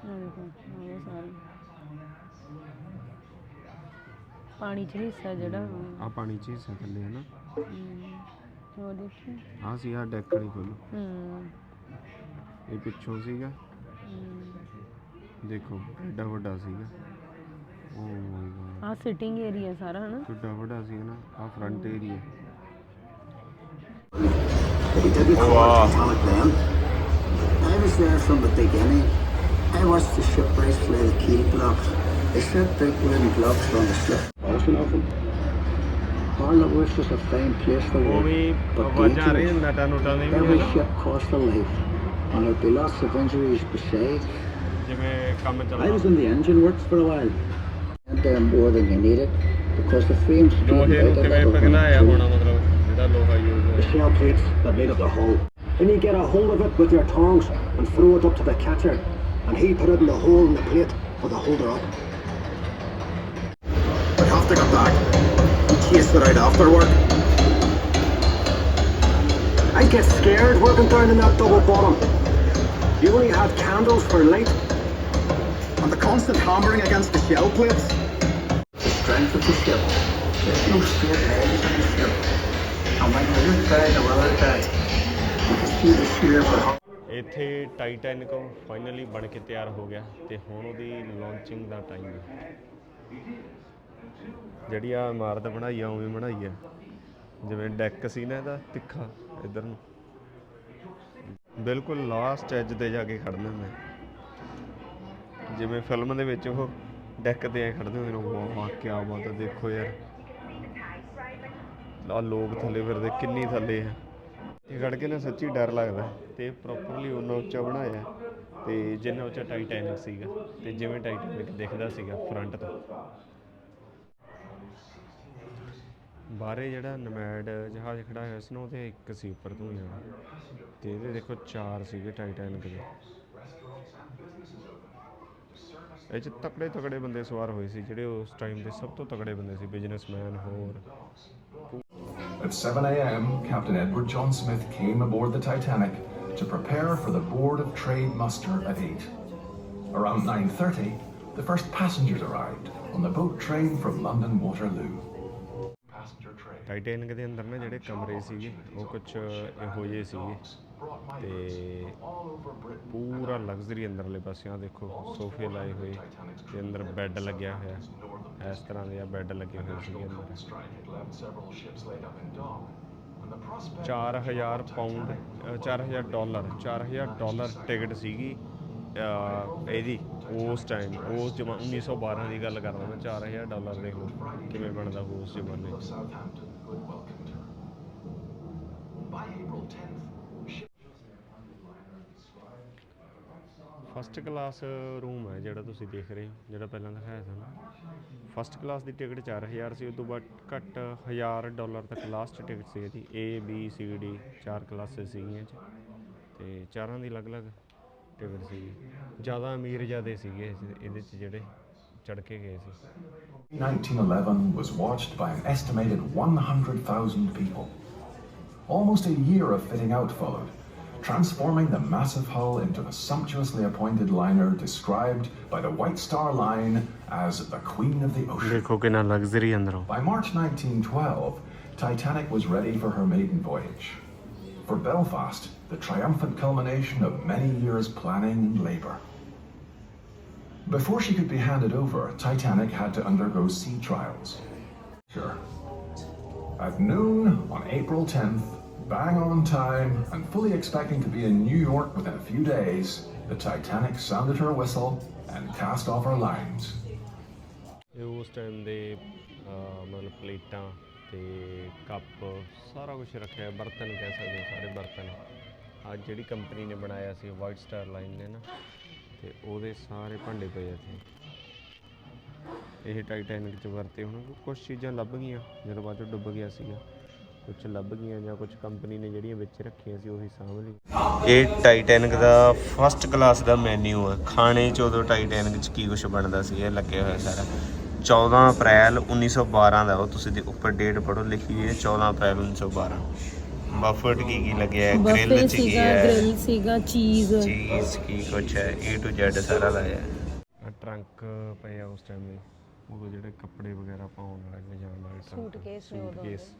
Speaker 2: ਦੇਖੋ, ਉਹ ਸਾਰਾ। ਪਾਣੀ ਚ ਹਿੱਸਾ ਜਿਹੜਾ
Speaker 1: ਆ ਪਾਣੀ ਚ ਹਿੱਸਾ ਥੱਲੇ ਹੈ ਨਾ
Speaker 2: ਹਮ, ਉਹ ਦੇਖੀ
Speaker 1: ਆ ਸੀ ਆ ਡੈਕ ਵਾਲੀ ਖੋਲੋ
Speaker 2: ਹੂੰ
Speaker 1: ਇਹ ਪਿੱਛੋਂ ਸੀਗਾ ਦੇਖੋ ਐਡਾ ਵੱਡਾ ਸੀਗਾ ਓ ਮਾਈ ਗॉड
Speaker 2: ਆ ਸਿਟਿੰਗ ਏਰੀਆ ਸਾਰਾ ਹਨਾ
Speaker 1: ਕਿੱਡਾ ਵੱਡਾ ਸੀ ਨਾ ਆ front area
Speaker 4: They didn't call it Titanic then. I was there from the beginning. I watched the shipwrights lay the keel blocks. They set big wooden blocks on the slip. you know, from Barnabas was a fine place to
Speaker 1: live,
Speaker 4: but dangerous. Every ship cost a life, and there'd be lots of injuries besides. I was in the engine works for a while, and there more than you needed, because the frames
Speaker 1: came
Speaker 4: out
Speaker 1: of
Speaker 4: the shell plates that made up the hull. Then you get a hold of it with your tongs and throw it up to the catcher, and he put it in the hole in the plate for the holder up.
Speaker 5: We have to get back. We chased it out afterward.
Speaker 4: I get scared working down in that double bottom. You only had candles for light.
Speaker 5: And the constant hammering against the shell plates.
Speaker 4: The strength of the ship. There's no straight legs in the ship. And when you're this side or other side, you can see the sheer for how
Speaker 1: ਇੱਥੇ Titanic finally ਬਣ ਕੇ ਤਿਆਰ ਹੋ ਗਿਆ ਤੇ ਹੁਣ ਉਹਦੀ launching ਦਾ time ਹੈ ਜਿਹੜੀ ਆ ਇਮਾਰਤ ਬਣਾਈ ਆ, ਉਵੇਂ ਬਣਾਈ ਆ। ਜਿਵੇਂ ਡੈਕ ਸੀ ਨਾ ਇਹਦਾ, ਤਿੱਖਾ, ਇਧਰ ਨੂੰ। ਬਿਲਕੁਲ ਲਾਸਟ ਐਜ ਤੇ ਜਾ ਕੇ ਖੜਨਾ ਮੈਂ। ਜਿਵੇਂ ਫਿਲਮ ਦੇ ਵਿੱਚ ਉਹ ਡੈਕ ਤੇ ਐ ਖੜਦੇ ਹੋਏ ਨੇ ਵਾਹ ਕੀ ਬਾਤ ਹੈ ਦੇਖੋ ਯਾਰ। ਆ ਲੋਕ ਥੱਲੇ ਫਿਰਦੇ, ਕਿੰਨੀ ਥੱਲੇ ਆ। ਇਹ ਖੜ ਕੇ ਨਾ ਸੱਚੀ ਡਰ ਲੱਗਦਾ। ਤੇ ਪ੍ਰੋਪਰਲੀ ਉਹਨਾਂ ਉੱਚਾ ਬਣਾਇਆ। ਤੇ ਜਿੰਨਾ ਉੱਚਾ ਟਾਈਟੈਨਿਕ ਸੀਗਾ, ਤੇ ਜਿਵੇਂ ਟਾਈਟੈਨਿਕ ਦਿਖਦਾ ਸੀਗਾ ਫਰੰਟ ਤੋਂ। ਬਾਹਰੇ ਜਿਹੜਾ ਨਮੈਡ ਜਹਾਜ਼ ਖੜਾ ਹੋਇਆ ਸੀ ਨਾ ਉਹਦੇ ਇੱਕ ਸੀ ਉੱਪਰ ਤੋਂ ਜਾਣਾ ਤੇ ਇਹਦੇ ਦੇਖੋ ਚਾਰ ਸੀਗੇ ਟਾਈਟੈਨਿਕ ਦੇ ਇਹ ਚ ਤਕੜੇ ਤਕੜੇ ਬੰਦੇ ਸਵਾਰ ਹੋਏ ਸੀ ਜਿਹੜੇ ਉਸ ਟਾਈਮ ਦੇ ਸਭ ਤੋਂ ਤਕੜੇ ਬੰਦੇ ਸੀ ਬਿਜ਼ਨਸਮੈਨ ਹੋਰ
Speaker 6: At 7 a.m., Captain Edward John Smith came aboard the Titanic to prepare for the Board of Trade muster at 8. Around 9:30, the first passengers arrived on the boat train from London Waterloo. Passenger
Speaker 1: Titanic ਦੇ ਅੰਦਰ ਨਾ ਜਿਹੜੇ ਕਮਰੇ ਸੀਗੇ, ਉਹ ਕੁਝ ਇਹੋ ਜਿਹੇ ਸੀਗੇ। ਤੇ ਪੂਰਾ ਲਗਜ਼ਰੀ ਅੰਦਰਲੇ ਪਾਸੇ ਆ ਦੇਖੋ, ਸੋਫੇ ਲਾਏ ਹੋਏ ਤੇ ਅੰਦਰ ਬੈੱਡ ਲੱਗਿਆ ਹੋਇਆ। ਇਸ ਤਰ੍ਹਾਂ ਦੇ ਆ ਬੈੱਡ ਲੱਗੇ ਹੋਏ ਸੀਗੇ
Speaker 6: national
Speaker 1: ਅੰਦਰ।
Speaker 6: coal strike had left several ships laid
Speaker 1: 4000 pound 4000 dollar 4000 dollar ticket ਸੀਗੀ ਇਹਦੀ ਉਸ ਟਾਈਮ ਉਸ ਜਮਾ 1912 ਦੀ ਗੱਲ ਕਰਦਾ ਮੈਂ 4000 ਡਾਲਰ ਦੇਖ ਲਓ ਕਿਵੇਂ ਬਣਦਾ ਹੋਊ ਉਸ ਜ਼ਮਾਨੇ
Speaker 6: of welcomed her. By April 10th, ship
Speaker 1: first class room ਹੈ ਜਿਹੜਾ ਤੁਸੀਂ ਦੇਖ ਰਹੇ ਹੋ ਜਿਹੜਾ ਪਹਿਲਾਂ ਦਿਖਾਇਆ ਸੀ ਨਾ। ਫਸਟ ਕਲਾਸ ਦੀ ਟਿਕਟ 4000 ਸੀ ਉਸ ਤੋਂ ਬਾਅਦ ਘੱਟ 1000 ਡਾਲਰ ਤੱਕ ਲਾਸਟ ਟਿਕਟ ਸੀ ਇਹਦੀ। A B C D ਚਾਰ ਕਲਾਸਿਸ ਸੀਗੀਆਂ 'ਚ ਤੇ ਚਾਰਾਂ ਦੀ ਅਲੱਗ-ਅਲੱਗ ਟਿਕਟ ਸੀਗੀ। ਜ਼ਿਆਦਾ ਅਮੀਰ ਜ਼ਿਆਦੇ ਸੀਗੇ ਇਹਦੇ 'ਚ ਜਿਹੜੇ ਚੜ ਕੇ ਗਏ ਸੀ
Speaker 6: 1911 was watched by an estimated 100,000 people. Almost a year of fitting out followed, transforming the massive hull into the sumptuously appointed liner described by the White Star Line as the Queen of the Ocean.
Speaker 1: ਦੇਖੋ ਕਿੰਨਾ luxury ਅੰਦਰੋਂ
Speaker 6: By March 1912, Titanic was ready for her maiden voyage. For Belfast, the triumphant culmination of many years' planning and labour. Before she could be handed over, Titanic had to undergo sea trials. Sure. At noon on April 10th, bang on time, and fully expecting to be in New York within a few days, the Titanic sounded her whistle and cast off her lines.
Speaker 1: ਇਹ ਉਸ time ਦੇ ਅਹ, ਮਤਲਬ ਪਲੇਟਾਂ ਤੇ cup ਸਾਰਾ ਕੁਝ ਰੱਖਿਆ ਹੈ, ਬਰਤਨ ਕਹਿ ਸਕਦੇ ਹੋ ਸਾਰੇ ਬਰਤਨ ਆ ਜਿਹੜੀ ਕੰਪਨੀ ਨੇ ਬਣਾਇਆ ਸੀ ਵਾਈਟ ਸਟਾਰ ਲਾਈਨ ਨੇ ਨਾ ਤੇ ਉਹਦੇ ਸਾਰੇ ਭਾਂਡੇ ਪਏ ਆ ਇੱਥੇ। ਇਹ ਟਾਈਟੈਨਿਕ ਚ ਵਰਤੇ ਹੁਣ ਕੁਝ ਚੀਜ਼ਾਂ ਲੱਭ ਗਈਆਂ, ਜਦੋਂ ਬਾਅਦ ਚੋਂ ਡੁੱਬ ਗਿਆ ਸੀਗਾ। ਕੁਝ ਲੱਭ ਗਈਆਂ ਜਾਂ ਕੁਝ ਕੰਪਨੀ ਨੇ ਜਿਹੜੀਆਂ ਵਿੱਚ ਰੱਖੀਆਂ ਸੀ ਉਹੀ ਸਾਂਭ ਲਈ ਇਹ ਟਾਈਟੈਨਿਕ ਦਾ ਫਸਟ ਕਲਾਸ ਦਾ ਮੈਨੂ ਆ। ਖਾਣੇ ਚ ਉਦੋਂ ਟਾਈਟੈਨਿਕ ਚ ਕੀ ਕੁਝ ਬਣਦਾ ਸੀ, ਇਹ ਲੱਗਿਆ ਹੋਇਆ ਸਾਰਾ। 14 ਅਪ੍ਰੈਲ 1912 ਦਾ, ਉਹ ਤੁਸੀਂ ਦੇ ਉੱਪਰ ਡੇਟ ਪੜੋ ਲਿਖੀ ਹੋਈ ਹੈ 14 ਅਪ੍ਰੈਲ 1912 ਬਫਟ ਕੀ ਕੀ ਲੱਗਿਆ ਹੈ? ਗ੍ਰਿਲ ਚ ਕੀ
Speaker 2: ਸੀਗਾ
Speaker 1: ਹੈ?
Speaker 2: ਗ੍ਰਿਲ ਸੀਗਾ ਚੀਜ਼
Speaker 1: ਚੀਜ਼ ਕੀ ਕੁਛ ਹੈ? A to Z ਸਾਰਾ ਲਾਇਆ ਹੈ। ਟਰੰਕ ਪਏ ਆ ਉਸ ਟਾਈਮ ਦੇ ਉਹ ਜਿਹੜੇ ਕੱਪੜੇ ਵਗੈਰਾ ਪਾਉਣ ਵਾਲੇ ਲਿਜਾਣ ਵਾਲੇ ਟਰੰਕ
Speaker 2: Suitcase ਨੇ ਉਦੋਂ ਦੇ।
Speaker 1: suitcase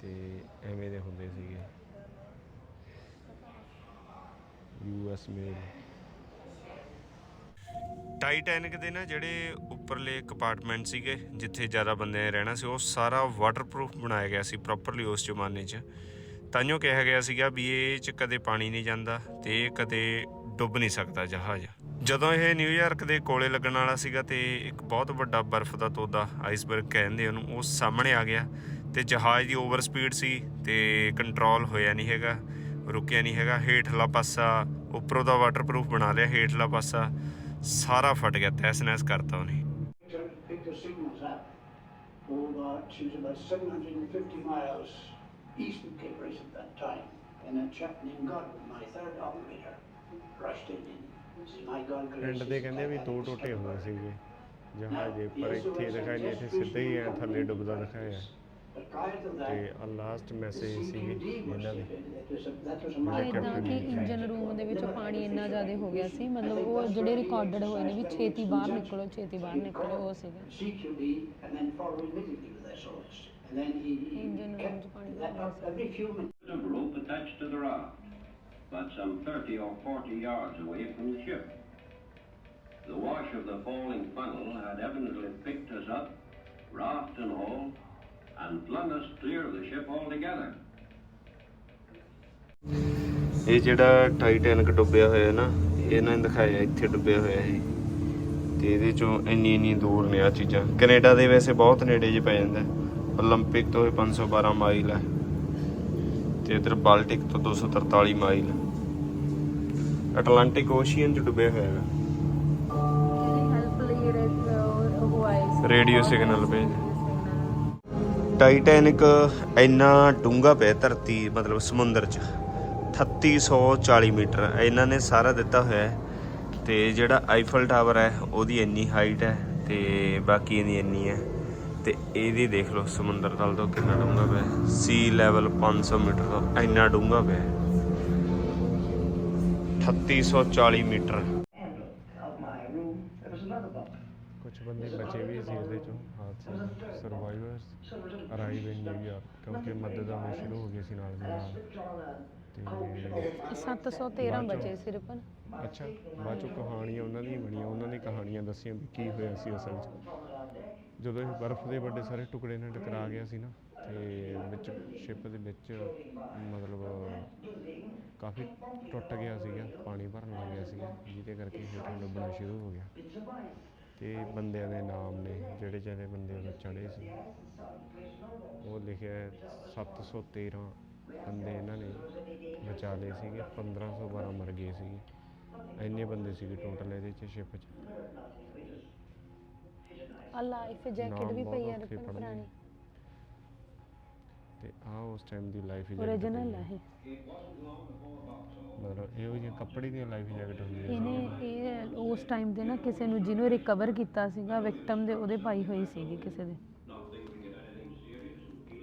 Speaker 1: ਤੇ ਐਵੇਂ ਦੇ ਹੁੰਦੇ ਸੀਗੇ। ਯੂਐਸ ਮੇਲ ਟਾਈਟੈਨਿਕ ਦੇ ਨਾ ਜਿਹੜੇ ਉੱਪਰਲੇ ਕੰਪਾਰਟਮੈਂਟ ਸੀਗੇ, ਜਿੱਥੇ ਜ਼ਿਆਦਾ ਬੰਦੇ ਨੇ ਰਹਿਣਾ ਸੀ, ਉਹ ਸਾਰਾ ਵਾਟਰਪ੍ਰੂਫ ਬਣਾਇਆ ਗਿਆ ਸੀ ਪ੍ਰੋਪਰਲੀ ਉਸ ਜ਼ਮਾਨੇ 'ਚ। ਤਾਂਯੋ ਕਿਹਾ ਗਿਆ ਸੀਗਾ ਵੀ ਇਹ 'ਚ ਕਦੇ ਪਾਣੀ ਨਹੀਂ ਜਾਂਦਾ ਤੇ ਇਹ ਕਦੇ ਡੁੱਬ ਨਹੀਂ ਸਕਦਾ ਜਹਾਜ਼। ਜਦੋਂ ਇਹ ਨਿਊਯਾਰਕ ਦੇ ਕੋਲੇ ਲੱਗਣ ਵਾਲਾ ਸੀਗਾ ਤੇ ਇੱਕ ਬਹੁਤ ਵੱਡਾ ਬਰਫ਼ ਦਾ ਤੋਦਾ ਆਈਸਬਰਗ ਕਹਿੰਦੇ ਉਹਨੂੰ, ਉਹ ਸਾਹਮਣੇ ਆ ਗਿਆ ਤੇ ਜਹਾਜ਼ ਦੀ ਓਵਰ ਸਪੀਡ ਸੀ ਤੇ ਕੰਟਰੋਲ ਹੋਇਆ ਨਹੀਂ ਹੈਗਾ, ਰੁਕਿਆ ਨਹੀਂ ਹੈਗਾ, ਹੇਠਲਾ ਪਾਸਾ ਉੱਪਰੋਂ ਦਾ ਵਾਟਰਪ੍ਰੂਫ ਬਣਾ ਲਿਆ, ਹੇਠਲਾ ਪਾਸਾ ਸਾਰਾ ਫਟ ਗਿਆ ਤਹਿਸ ਨਹਿਸ ਕਰਤਾ ਉਹਨੇ
Speaker 4: Picked the signals up. Oh, about, she was about 750 miles east of Cape Race at that time. And a chap named Godwin, my third operator, rushed in. and said, My God,
Speaker 1: ਪਿੰਡ
Speaker 4: gracious,
Speaker 1: ਦੇ ਕਹਿੰਦੇ ਵੀ ਦੋ
Speaker 4: Titanic's
Speaker 1: ਟੋਟੇ ਹੋਏ
Speaker 4: everywhere."
Speaker 1: ਸੀਗੇ ਜਹਾਜ਼ ਦੇ ਪਰ ਇੱਥੇ ਦਿਖਾਈ ਨਹੀਂ ਇੱਥੇ ਸਿੱਧਾ ਹੀ ਐ ਥੱਲੇ ਡੁੱਬਦਾ ਦਿਖਾਇਆ
Speaker 4: But prior to that,
Speaker 1: ਤੇ ਆ ਲਾਸਟ
Speaker 4: the
Speaker 1: ਮੈਸੇਜ ਸੀਗੇ
Speaker 4: CQD was
Speaker 1: ਇਹਨਾਂ ਦੇ
Speaker 4: fitted. That was a, that was a
Speaker 1: Like
Speaker 4: micro-
Speaker 2: ਇਦਾਂ ਕਿ ਇੰਜਨ ਰੂਮ ਦੇ ਵਿੱਚ ਪਾਣੀ ਇੰਨਾ ਜ਼ਿਆਦਾ ਹੋ ਗਿਆ ਸੀ ਮਤਲਬ ਉਹ ਜਿਹੜੇ ਰਿਕਾਰਡਡ ਹੋਏ ਨੇ ਵੀ ਛੇਤੀ ਬਾਹਰ ਨਿਕਲੋ ਛੇਤੀ ਬਾਹਰ ਨਿਕਲੋ ਉਹ ਸੀਗਾ
Speaker 4: CQD and then following immediately with SOS. And then he, he
Speaker 2: Engine room
Speaker 4: kept
Speaker 2: ਚ ਪਾਣੀ
Speaker 4: that
Speaker 2: ਭਰਨਾ
Speaker 4: up every few minutes.
Speaker 7: of rope attached to the raft, but some 30 or 40 yards away from the ship. The wash of the falling funnel had evidently picked us up, raft and all, and flung us clear of the ship altogether.
Speaker 1: ਇਹ ਜਿਹੜਾ Titanic ਡੁੱਬਿਆ ਹੋਇਆ ਨਾ ਇਹਨਾਂ ਨੇ ਦਿਖਾਇਆ ਇੱਥੇ ਡੁੱਬਿਆ ਹੋਇਆ ਇਹ ਤੇ ਇਹਦੇ ਚੋਂ ਇੰਨੀ ਇੰਨੀ ਦੂਰ ਨੇ ਆ ਚੀਜ਼ਾਂ ਕੈਨੇਡਾ ਦੇ ਵੈਸੇ ਬਹੁਤ ਨੇੜੇ ਜੇ ਪੈ ਜਾਂਦਾ 올림픽 ਤੋਂ ਇਹ 512 ਮਾਈਲ ਹੈ ਤੇ ਇਧਰ ਬਾਲਟਿਕ ਤੋਂ 243 ਮਾਈਲ ਅਟਲਾਂਟਿਕ ਓਸ਼ੀਅਨ ਚ ਡੁੱਬਿਆ ਹੋਇਆ ਹੈ
Speaker 2: ਹੈਲਪ ਲਈ ਉਹ ਆਏ ਸੀ
Speaker 1: ਰੇਡੀਓ ਸਿਗਨਲ ਭੇਜ ਟਾਈਟੈਨਿਕ ਇੰਨਾ ਡੂੰਘਾ ਪਿਆ ਧਰਤੀ, ਮਤਲਬ ਸਮੁੰਦਰ 'ਚ। 3840 ਮੀਟਰ। ਇਹਨਾਂ ਨੇ ਸਾਰਾ ਦਿੱਤਾ ਹੋਇਆ ਹੈ ਤੇ ਜਿਹੜਾ ਆਈਫਲ ਟਾਵਰ ਹੈ, ਉਹਦੀ ਇੰਨੀ ਹਾਈਟ ਹੈ ਤੇ ਬਾਕੀ ਇਹਦੀ ਇੰਨੀ ਹੈ। ਤੇ ਇਹਦੀ ਦੇਖ ਲਓ, ਸਮੁੰਦਰ ਤਲ ਤੋਂ ਕਿੰਨਾ ਡੂੰਘਾ ਪਿਆ ਸੀ ਲੈਵਲ 500 ਮੀਟਰ ਤੋਂ ਇੰਨਾ ਡੂੰਘਾ ਪਿਆ ਹੈ। 3840 metre
Speaker 4: Of my room, there was another bunk.
Speaker 1: ਕੁਝ ਬੰਦੇ ਬਚੇ ਵੀ ਸੀ ਉਹਦੇ ਚੋਂ। ਹਾਦਸੇ ਸਰਵਾਈਵਰਸ ਅਰਾਈਵ ਇਨ ਨਿਊਯਾਰਕ ਕਿਉਂਕਿ ਮਦਦ ਆਉਣੀ ਸ਼ੁਰੂ ਹੋ ਗਈ ਸੀ ਨਾਲ ਦੀ ਨਾਲ।
Speaker 4: Slipped on a
Speaker 1: ਤੇ
Speaker 2: 713 ਬਚੇ ਸਿਰਫ।
Speaker 1: ਅੱਛਾ ਬਾਅਦ ਚੋਂ ਕਹਾਣੀਆਂ ਉਹਨਾਂ ਦੀਆਂ ਬਣੀਆਂ ਉਹਨਾਂ ਨੇ ਕਹਾਣੀਆਂ ਦੱਸੀਆਂ ਵੀ ਕੀ ਹੋਇਆ ਸੀ ਅਸਲ 'ਚ। ਜਦੋਂ ਇਹ ਬਰਫ਼ ਦੇ ਵੱਡੇ ਸਾਰੇ ਟੁਕੜੇ ਨਾਲ ਟਕਰਾ ਗਿਆ ਸੀ ਨਾ ਤੇ ਵਿੱਚ ਸ਼ਿਪ ਦੇ ਵਿੱਚ ਮਤਲਬ ਕਾਫੀ ਟੁੱਟ ਗਿਆ ਸੀਗਾ ਪਾਣੀ ਭਰਨ ਲੱਗ ਗਿਆ ਸੀਗਾ ਜਿਹਦੇ ਕਰਕੇ ਹੇਠਾਂ ਡੁੱਬਣਾ ਸ਼ੁਰੂ ਹੋ ਗਿਆ। ਤੇ ਬੰਦਿਆਂ ਦੇ ਨਾਮ ਨੇ ਜਿਹੜੇ ਜਿਹੜੇ ਬੰਦੇ ਉਹ ਚੜੇ ਸੀ। ਉਹ ਲਿਖਿਆ ਹੈ 713 ਬੰਦੇ ਇਹਨਾਂ ਨੇ ਬਚਾ ਲਏ ਸੀਗੇ 1512 ਮਰ ਗਏ ਸੀਗੇ। ਇੰਨੇ ਬੰਦੇ ਸੀਗੇ ਟੋਟਲ ਇਹਦੇ ਚ ਸ਼ਿਪ 'ਚ
Speaker 2: ਆ ਲਾਈਫ ਜੈਕਟ ਵੀ ਪਈ ਆ ਰੁਪਨ। ਪੁਰਾਣੀ।
Speaker 1: ਤੇ ਆ ਉਸ ਟਾਈਮ ਦੀ ਲਾਈਫ
Speaker 2: ਓਰੀਜਨਲ ਆ ਇਹ।
Speaker 1: ਮਤਲਬ ਇਹੋ ਜਿਹੇ ਕੱਪੜੇ ਦੀਆਂ ਲਾਈਫ ਜੈਕਟ ਹੁੰਦੀਆਂ
Speaker 2: ਇਹਨੇ ਇਹ ਉਸ ਟਾਈਮ ਦੇ ਨਾ ਕਿਸੇ ਨੂੰ ਜਿਹਨੂੰ ਰਿਕਵਰ ਕੀਤਾ ਸੀਗਾ ਵਿਕਟਮ ਦੇ ਉਹਦੇ ਪਾਈ ਹੋਈ ਸੀਗੀ ਕਿਸੇ ਦੇ।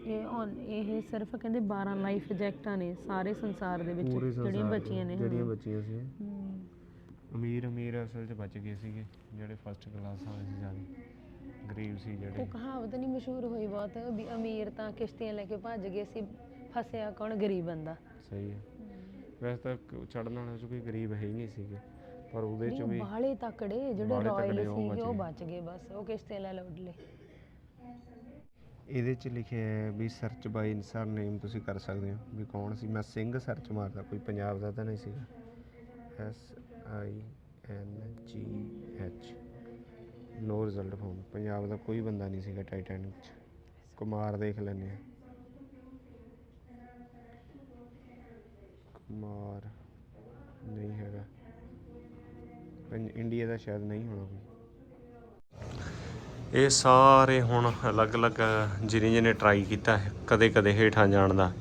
Speaker 2: ਇਹ on- ਇਹ ਸਿਰਫ ਕਹਿੰਦੇ 12 ਲਾਈਫ ਜੈਕਟਾਂ ਨੇ ਸਾਰੇ ਸੰਸਾਰ ਦੇ ਵਿੱਚ
Speaker 1: ਪੂਰੇ
Speaker 2: ਜਿਹੜੀਆਂ
Speaker 1: ਸੰਸਾਰ
Speaker 2: ਬਚੀਆਂ ਨੇ
Speaker 1: ਜਿਹੜੀਆਂ
Speaker 2: ਹਾਂ।
Speaker 1: ਬਚੀਆਂ ਸੀ।
Speaker 2: ਹਮ,
Speaker 1: ਅਮੀਰ ਅਮੀਰ ਅਸਲ 'ਚ ਬਚ ਗਏ ਸੀਗੇ ਜਿਹੜੇ ਫਸਟ ਕਲਾਸ ਵਾਲੇ ਸੀ ਸਾਰੇ। ਗਰੀਬ ਸੀ
Speaker 2: ਉਹ
Speaker 1: ਜਿਹੜੇ
Speaker 2: ਕਹਾਵਤ ਨਹੀਂ ਮਸ਼ਹੂਰ ਹੋਈ ਬਹੁਤ ਵੀ ਅਮੀਰ ਤਾਂ ਕਿਸ਼ਤੀਆਂ ਲੈ ਕੇ ਭੱਜ ਗਏ ਸੀ ਫਸਿਆ ਕੌਣ ਗਰੀਬ ਬੰਦਾ।
Speaker 1: ਸਹੀ ਹੈ। ਵੈਸੇ ਤਾਂ ਚੜਨ ਵਾਲਿਆਂ 'ਚ ਕੋਈ ਗਰੀਬ ਹੈ ਹੀ ਨਹੀਂ ਸੀਗੇ। ਪਰ ਉਹਦੇ 'ਚ ਵੀ
Speaker 2: ਬਾਲੇ ਤਕੜੇ ਜਿਹੜੇ
Speaker 1: ਬਾਹਲੇ
Speaker 2: ਰਾਇਲ
Speaker 1: ਉਹ
Speaker 2: ਸੀਗੇ ਉਹ
Speaker 1: ਬਚ
Speaker 2: ਬਚ ਗਏ ਬਸ। ਉਹ ਕਿਸ਼ਤੀਆਂ ਲੈ ਲੈ ਉੱਡ ਲਏ
Speaker 1: ਇਹਦੇ 'ਚ ਲਿਖਿਆ ਹੈ ਵੀ ਸਰਚ ਬਾਈ ਇਨਸਰ ਨੇਮ ਤੁਸੀਂ ਕਰ ਸਕਦੇ ਹੋ। ਵੀ ਕੌਣ ਸੀ? ਮੈਂ ਸਿੰਘ ਸਰਚ ਮਾਰਦਾ ਕੋਈ ਪੰਜਾਬ ਦਾ ਤਾਂ ਨਹੀਂ ਸੀਗਾ S I N G H no result found Punjab ਦਾ ਕੋਈ ਬੰਦਾ ਨਹੀਂ ਸੀਗਾ ਟਾਈਟੈਨਿਕ 'ਚ। ਕੁਮਾਰ ਦੇਖ ਲੈਂਦੇ ਆ ਕੁਮਾਰ ਨਹੀਂ ਹੈਗਾ। ਇੰਡੀਆ ਦਾ ਸ਼ਾਇਦ ਨਹੀਂ ਹੋਣਾ ਕੋਈ। ਇਹ ਸਾਰੇ ਹੁਣ ਅਲੱਗ-ਅਲੱਗ ਜਿਹਨੇ ਜਿਹਨੇ ਟਰਾਈ ਕੀਤਾ ਕਦੇ ਕਦੇ ਹੇਠਾਂ ਜਾਣ ਦਾ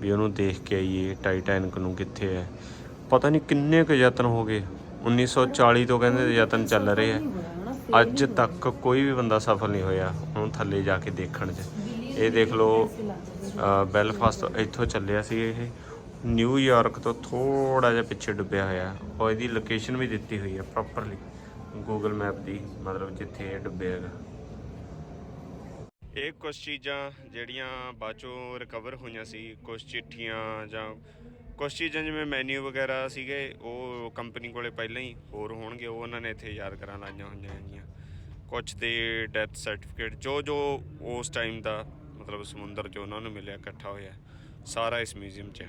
Speaker 1: ਵੀ ਉਹਨੂੰ ਦੇਖ ਕੇ ਆਈਏ ਟਾਈਟੈਨਿਕ ਨੂੰ ਕਿੱਥੇ ਹੈ। ਪਤਾ ਨਹੀਂ ਕਿੰਨੇ ਕੁ ਯਤਨ ਹੋ ਗਏ। 1940 ਤੋਂ ਕਹਿੰਦੇ ਯਤਨ ਚੱਲ ਰਹੇ ਆ ਅੱਜ ਤੱਕ ਕੋਈ ਵੀ ਬੰਦਾ ਸਫਲ ਨਹੀਂ ਹੋਇਆ ਉਹਨੂੰ ਥੱਲੇ ਜਾ ਕੇ ਦੇਖਣ 'ਚ। ਇਹ ਦੇਖ ਲਓ ਅ, ਬੈਲਫਾਸਟ ਇੱਥੋਂ ਚੱਲਿਆ ਸੀ ਇਹ। ਨਿਊਯਾਰਕ ਤੋਂ ਥੋੜਾ ਜਿਹਾ ਪਿੱਛੇ ਡੁੱਬਿਆ ਹੋਇਆ। ਔਰ ਇਹਦੀ ਲੋਕੇਸ਼ਨ ਵੀ ਦਿੱਤੀ ਹੋਈ ਹੈ ਪ੍ਰੋਪਰਲੀ ਗੂਗਲ ਮੈਪ ਦੀ, ਮਤਲਬ ਜਿੱਥੇ ਇਹ ਡੁੱਬਿਆ ਹੈਗਾ। ਇਹ ਕੁਝ ਚੀਜ਼ਾਂ ਜਿਹੜੀਆਂ ਬਾਅਦ ਚੋਂ ਰਿਕਵਰ ਹੋਈਆਂ ਸੀ ਕੁਝ ਚਿੱਠੀਆਂ ਜਾਂ ਕੁਝ ਚੀਜ਼ਾਂ ਜਿਵੇਂ ਮੈਨੂ ਵਗੈਰਾ ਸੀਗੇ, ਉਹ ਕੰਪਨੀ ਕੋਲੇ ਪਹਿਲਾਂ ਹੀ ਹੋਰ ਹੋਣਗੇ, ਉਹ ਉਹਨਾਂ ਨੇ ਇੱਥੇ ਯਾਦ ਕਰਾਂ ਲਾਈਆਂ ਹੋਈਆਂ ਹੈਗੀਆਂ। ਕੁਝ ਦੇ ਡੈਥ ਸਰਟੀਫਿਕੇਟ ਜੋ ਜੋ ਉਸ ਟਾਈਮ ਦਾ ਮਤਲਬ ਸਮੁੰਦਰ 'ਚ ਉਹਨਾਂ ਨੂੰ ਮਿਲਿਆ, ਇਕੱਠਾ ਹੋਇਆ। ਸਾਰਾ ਇਸ ਮਿਊਜ਼ੀਅਮ 'ਚ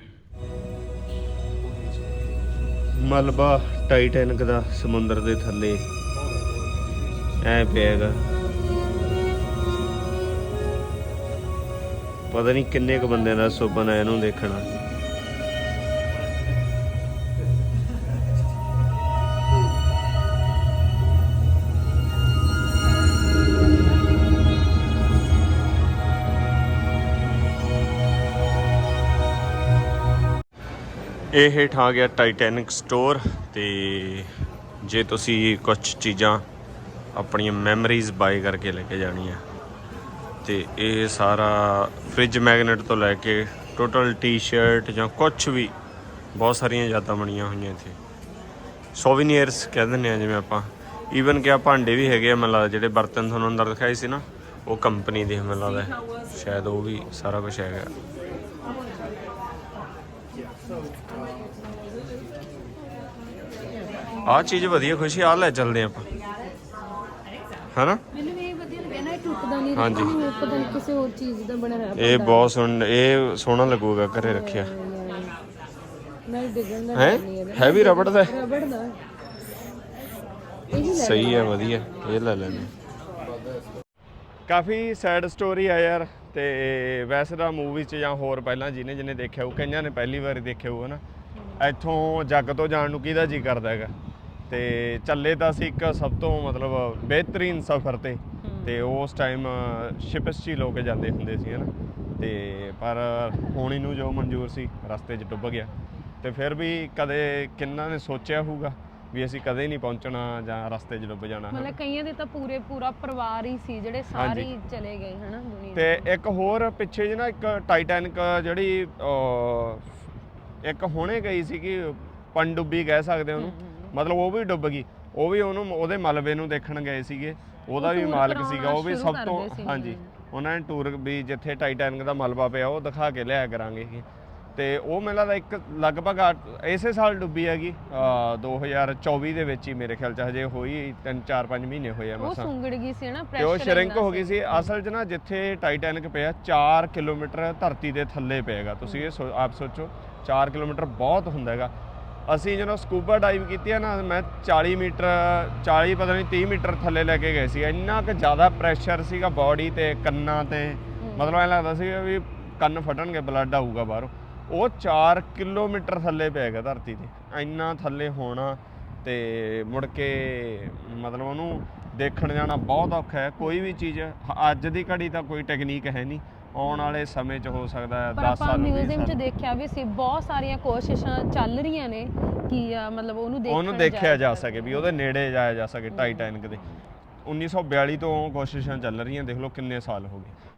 Speaker 1: ਮਲਬਾ ਟਾਈਟੈਨਿਕ ਦਾ ਸਮੁੰਦਰ ਦੇ ਥੱਲੇ। ਐ ਪਿਆ ਹੈਗਾ ਪਤਾ ਨਹੀਂ ਕਿੰਨੇ ਕ ਬੰਦਿਆਂ ਦਾ ਸੁਪਨਾ ਹੈ ਇਹਨੂੰ ਦੇਖਣਾ। ਇਹ ਹੇਠ ਆ ਗਿਆ ਟਾਈਟੈਨਿਕ ਸਟੋਰ ਤੇ ਜੇ ਤੁਸੀਂ ਕੁਝ ਚੀਜ਼ਾਂ ਆਪਣੀਆਂ ਮੈਮਰੀਜ਼ ਬਾਏ ਕਰਕੇ ਲੈ ਕੇ ਜਾਣੀਆਂ ਤੇ ਇਹ ਸਾਰਾ ਫ੍ਰਿਜ ਮੈਗਨੇਟ ਤੋਂ ਲੈ ਕੇ ਟੋਟਲ ਟੀ-ਸ਼ਰਟ ਜਾਂ ਕੁਝ ਵੀ ਬਹੁਤ ਸਾਰੀਆਂ ਯਾਦਾਂ ਬਣੀਆਂ ਹੋਈਆਂ ਇੱਥੇ। ਸੋਵੀਨੀਅਰਸ ਕਹਿ ਦਿੰਦੇ ਆ ਜਿਵੇਂ ਆਪਾਂ। ਈਵਨ ਕਿ ਆ ਭਾਂਡੇ ਵੀ ਹੈਗੇ ਆ ਮੈਨੂੰ ਲੱਗਦਾ, ਜਿਹੜੇ ਬਰਤਨ ਤੁਹਾਨੂੰ ਅੰਦਰ ਦਿਖਾਏ ਸੀ ਨਾ, ਉਹ ਕੰਪਨੀ ਦੇ ਮੈਨੂੰ ਲੱਗਦਾ ਸ਼ਾਇਦ ਉਹ ਵੀ ਸਾਰਾ ਕੁਝ ਹੈਗਾ। ਆ ਚੀਜ਼ ਵਧੀਆ ਖੁਸ਼ੀ ਆ ਲੈ ਚੱਲਦੇ ਆਪਾਂ। ਹਨਾ?
Speaker 2: ਮੈਨੂੰ ਇਹ ਵਧੀਆ ਲੱਗਿਆ ਨਾ ਇਹ ਟੁੱਟਦਾ ਨਹੀਂ
Speaker 1: ਹਾਂਜੀ।
Speaker 2: ਇਹ ਪਤਾ ਨਹੀਂ ਕਿਸੇ ਹੋਰ ਚੀਜ਼ ਦਾ ਬਣਿਆ ਹੋਇਆ
Speaker 1: ਇਹ ਬਹੁਤ ਸੋਹਣਾ ਇਹ ਸੋਹਣਾ ਲੱਗੂਗਾ ਘਰੇ ਰੱਖਿਆ।
Speaker 2: ਨਾਲ ਡਿੱਗਣ ਦਾ
Speaker 1: ਹੈ? ਹੈਵੀ ਰਬੜ ਦਾ? ਹੈ?
Speaker 2: ਰਬੜ
Speaker 1: ਸਹੀ ਹੈ ਵਧੀਆ। ਇਹ ਲੈ ਲੈਣੇ। ਕਾਫੀ ਸੈਡ ਸਟੋਰੀ ਆ ਯਾਰ ਤੇ ਵੈਸੇ ਤਾਂ ਮੂਵੀ 'ਚ ਜਾਂ ਹੋਰ ਪਹਿਲਾਂ ਜਿਹਨੇ ਜਿਹਨੇ ਦੇਖਿਆ ਉਹ ਕਈਆਂ ਨੇ ਪਹਿਲੀ ਵਾਰੀ ਦੇਖਿਆ ਹੋਊ ਨਾ ਇੱਥੋਂ ਜੱਗ ਤੋਂ ਜਾਣ ਨੂੰ ਕਿਹਦਾ ਜੀ ਕਰਦਾ ਹੈਗਾ? ਤੇ ਚੱਲੇ ਤਾਂ ਸੀ ਇੱਕ ਸਭ ਤੋਂ ਮਤਲਬ ਬਿਹਤਰੀਨ ਸਫ਼ਰ ਤੇ। ਤੇ ਉਸ ਟਾਈਮ ਸ਼ਿਪਸ ਹੀ ਲੋਕ ਜਾਂਦੇ ਹੁੰਦੇ ਸੀ ਹਨਾ? ਤੇ ਪਰ ਹੋਣੀ ਨੂੰ ਜੋ ਮਨਜ਼ੂਰ ਸੀ ਰਸਤੇ 'ਚ ਡੁੱਬ ਗਿਆ। ਤੇ ਫਿਰ ਵੀ ਕਦੇ ਕਿੰਨਾ ਨੇ ਸੋਚਿਆ ਹੋਊਗਾ ਵੀ ਅਸੀਂ ਕਦੇ ਨਹੀਂ ਪਹੁੰਚਣਾ ਜਾਂ ਰਸਤੇ 'ਚ ਡੁੱਬ ਜਾਣਾ।
Speaker 2: ਮਤਲਬ ਕਈਆਂ ਦੇ ਤਾਂ ਪੂਰੇ ਪੂਰਾ ਪਰਿਵਾਰ ਹੀ ਸੀ ਜਿਹੜੇ ਸਾਰੇ ਚਲੇ ਗਏ ਹਨਾ ਦੁਨੀਆ
Speaker 1: ਤੇ ਇੱਕ ਹੋਰ ਪਿੱਛੇ ਜਿਹੇ ਨਾ ਇੱਕ ਟਾਈਟੈਨਿਕ ਜਿਹੜੀ ਇੱਕ ਹੁਣੇ ਗਈ ਸੀਗੀ ਪਣਡੁੱਬੀ ਕਹਿ ਸਕਦੇ ਉਹਨੂੰ। ਮਤਲਬ ਉਹ ਵੀ ਡੁੱਬ ਗਈ। ਉਹ ਵੀ ਉਹਨੂੰ ਉਹਦੇ ਮਲਬੇ ਨੂੰ ਦੇਖਣ ਗਏ ਸੀਗੇ। ਉਹਦਾ ਵੀ ਮਾਲਕ ਸੀਗਾ ਉਹ ਵੀ ਸਭ ਤੋਂ ਹਾਂਜੀ ਉਹਨਾਂ ਨੇ ਟੂਰ ਵੀ ਜਿੱਥੇ ਟਾਈਟੈਨਿਕ ਦਾ ਮਲਬਾ ਪਿਆ ਉਹ ਦਿਖਾ ਕੇ ਲਿਆਇਆ ਕਰਾਂਗੇ। ਤੇ ਉਹ ਮੈਨੂੰ ਲੱਗਦਾ ਇੱਕ ਲਗਭਗ ਇਸੇ ਸਾਲ ਡੁੱਬੀ ਹੈਗੀ। ਅ, 2024 ਦੇ ਵਿੱਚ ਹੀ ਮੇਰੇ ਖਿਆਲ ਚ ਹਜੇ ਹੋਈ 3 4 5 ਮਹੀਨੇ ਹੋਏ ਆ
Speaker 2: ਉਹ
Speaker 1: ਮਸਾਂ
Speaker 2: ਸੁੰਗੜ ਗਈ ਸੀ ਨਾ
Speaker 1: ਤੇ ਉਹ
Speaker 2: ਪ੍ਰੈਸ਼ਰ
Speaker 1: ਸ਼ਰਿੰਕ ਹੋ ਗਈ ਸੀ। ਅਸਲ 'ਚ ਨਾ ਜਿੱਥੇ ਟਾਈਟੈਨਿਕ ਪਿਆ 4 ਕਿਲੋਮੀਟਰ ਧਰਤੀ ਦੇ ਥੱਲੇ ਪਏਗਾ। ਤੁਸੀਂ ਇਹ ਸੋ- ਆਪ ਸੋਚੋ 4 ਕਿਲੋਮੀਟਰ ਬਹੁਤ ਹੁੰਦਾ ਹੈਗਾ। ਅਸੀਂ ਜਦੋਂ ਸਕੂਬਾ ਡਾਈਵ ਕੀਤੀ ਹੈ ਨਾ ਮੈਂ 40 ਮੀਟਰ 40 ਪਤਾ ਨਹੀਂ 30 ਮੀਟਰ ਥੱਲੇ ਲੈ ਕੇ ਗਏ ਸੀ। ਇੰਨਾ ਕੁ ਜ਼ਿਆਦਾ ਪ੍ਰੈਸ਼ਰ ਸੀਗਾ ਬਾਡੀ ਤੇ ਕੰਨਾਂ ਤੇ। ਮਤਲਬ ਐਂ ਲੱਗਦਾ ਸੀ ਵੀ ਕੰਨ ਫਟਣਗੇ ਬਲੱਡ ਆਊਗਾ ਬਾਹਰੋਂ। ਉਹ 4 ਕਿਲੋਮੀਟਰ ਥੱਲੇ ਪਏਗਾ ਧਰਤੀ ਤੇ। ਇੰਨਾ ਥੱਲੇ ਹੋਣਾ ਤੇ ਮੁੜ ਕੇ ਮਤਲਬ ਉਹਨੂੰ ਦੇਖਣ ਜਾਣਾ ਬਹੁਤ ਔਖਾ ਹੈ। ਕੋਈ ਵੀ ਚੀਜ਼ ਅੱਜ ਦੀ ਘੜੀ ਤਾਂ ਕੋਈ ਟੈਕਨੀਕ ਹੈ ਨਹੀਂ। ਆਉਣ ਵਾਲੇ ਸਮੇਂ 'ਚ ਹੋ ਸਕਦਾ ਹੈ
Speaker 2: ਪਰ
Speaker 1: 10
Speaker 2: ਆਪਾਂ
Speaker 1: ਸਾਲ 20
Speaker 2: ਮਿਊਜ਼ੀਅਮ 'ਚ ਦੇਖਿਆ ਵੀ ਸੀ ਬਹੁਤ ਸਾਰੀਆਂ ਕੋਸ਼ਿਸ਼ਾਂ ਚੱਲ ਰਹੀਆਂ ਨੇ ਕਿ ਅ, ਮਤਲਬ ਉਹਨੂੰ ਦੇਖਿਆ
Speaker 1: ਉਹਨੂੰ ਦੇਖਿਆ ਜਾ ਸਕੇ। ਵੀ ਉਹਦੇ ਨੇੜੇ ਜਾਇਆ ਜਾ ਸਕੇ ਟਾਈਟੈਨਿਕ ਦੇ। 1942 ਤੋਂ ਕੋਸ਼ਿਸ਼ਾਂ ਚੱਲ ਰਹੀਆਂ ਦੇਖ ਲਓ ਕਿੰਨੇ ਸਾਲ ਹੋ ਗਏ।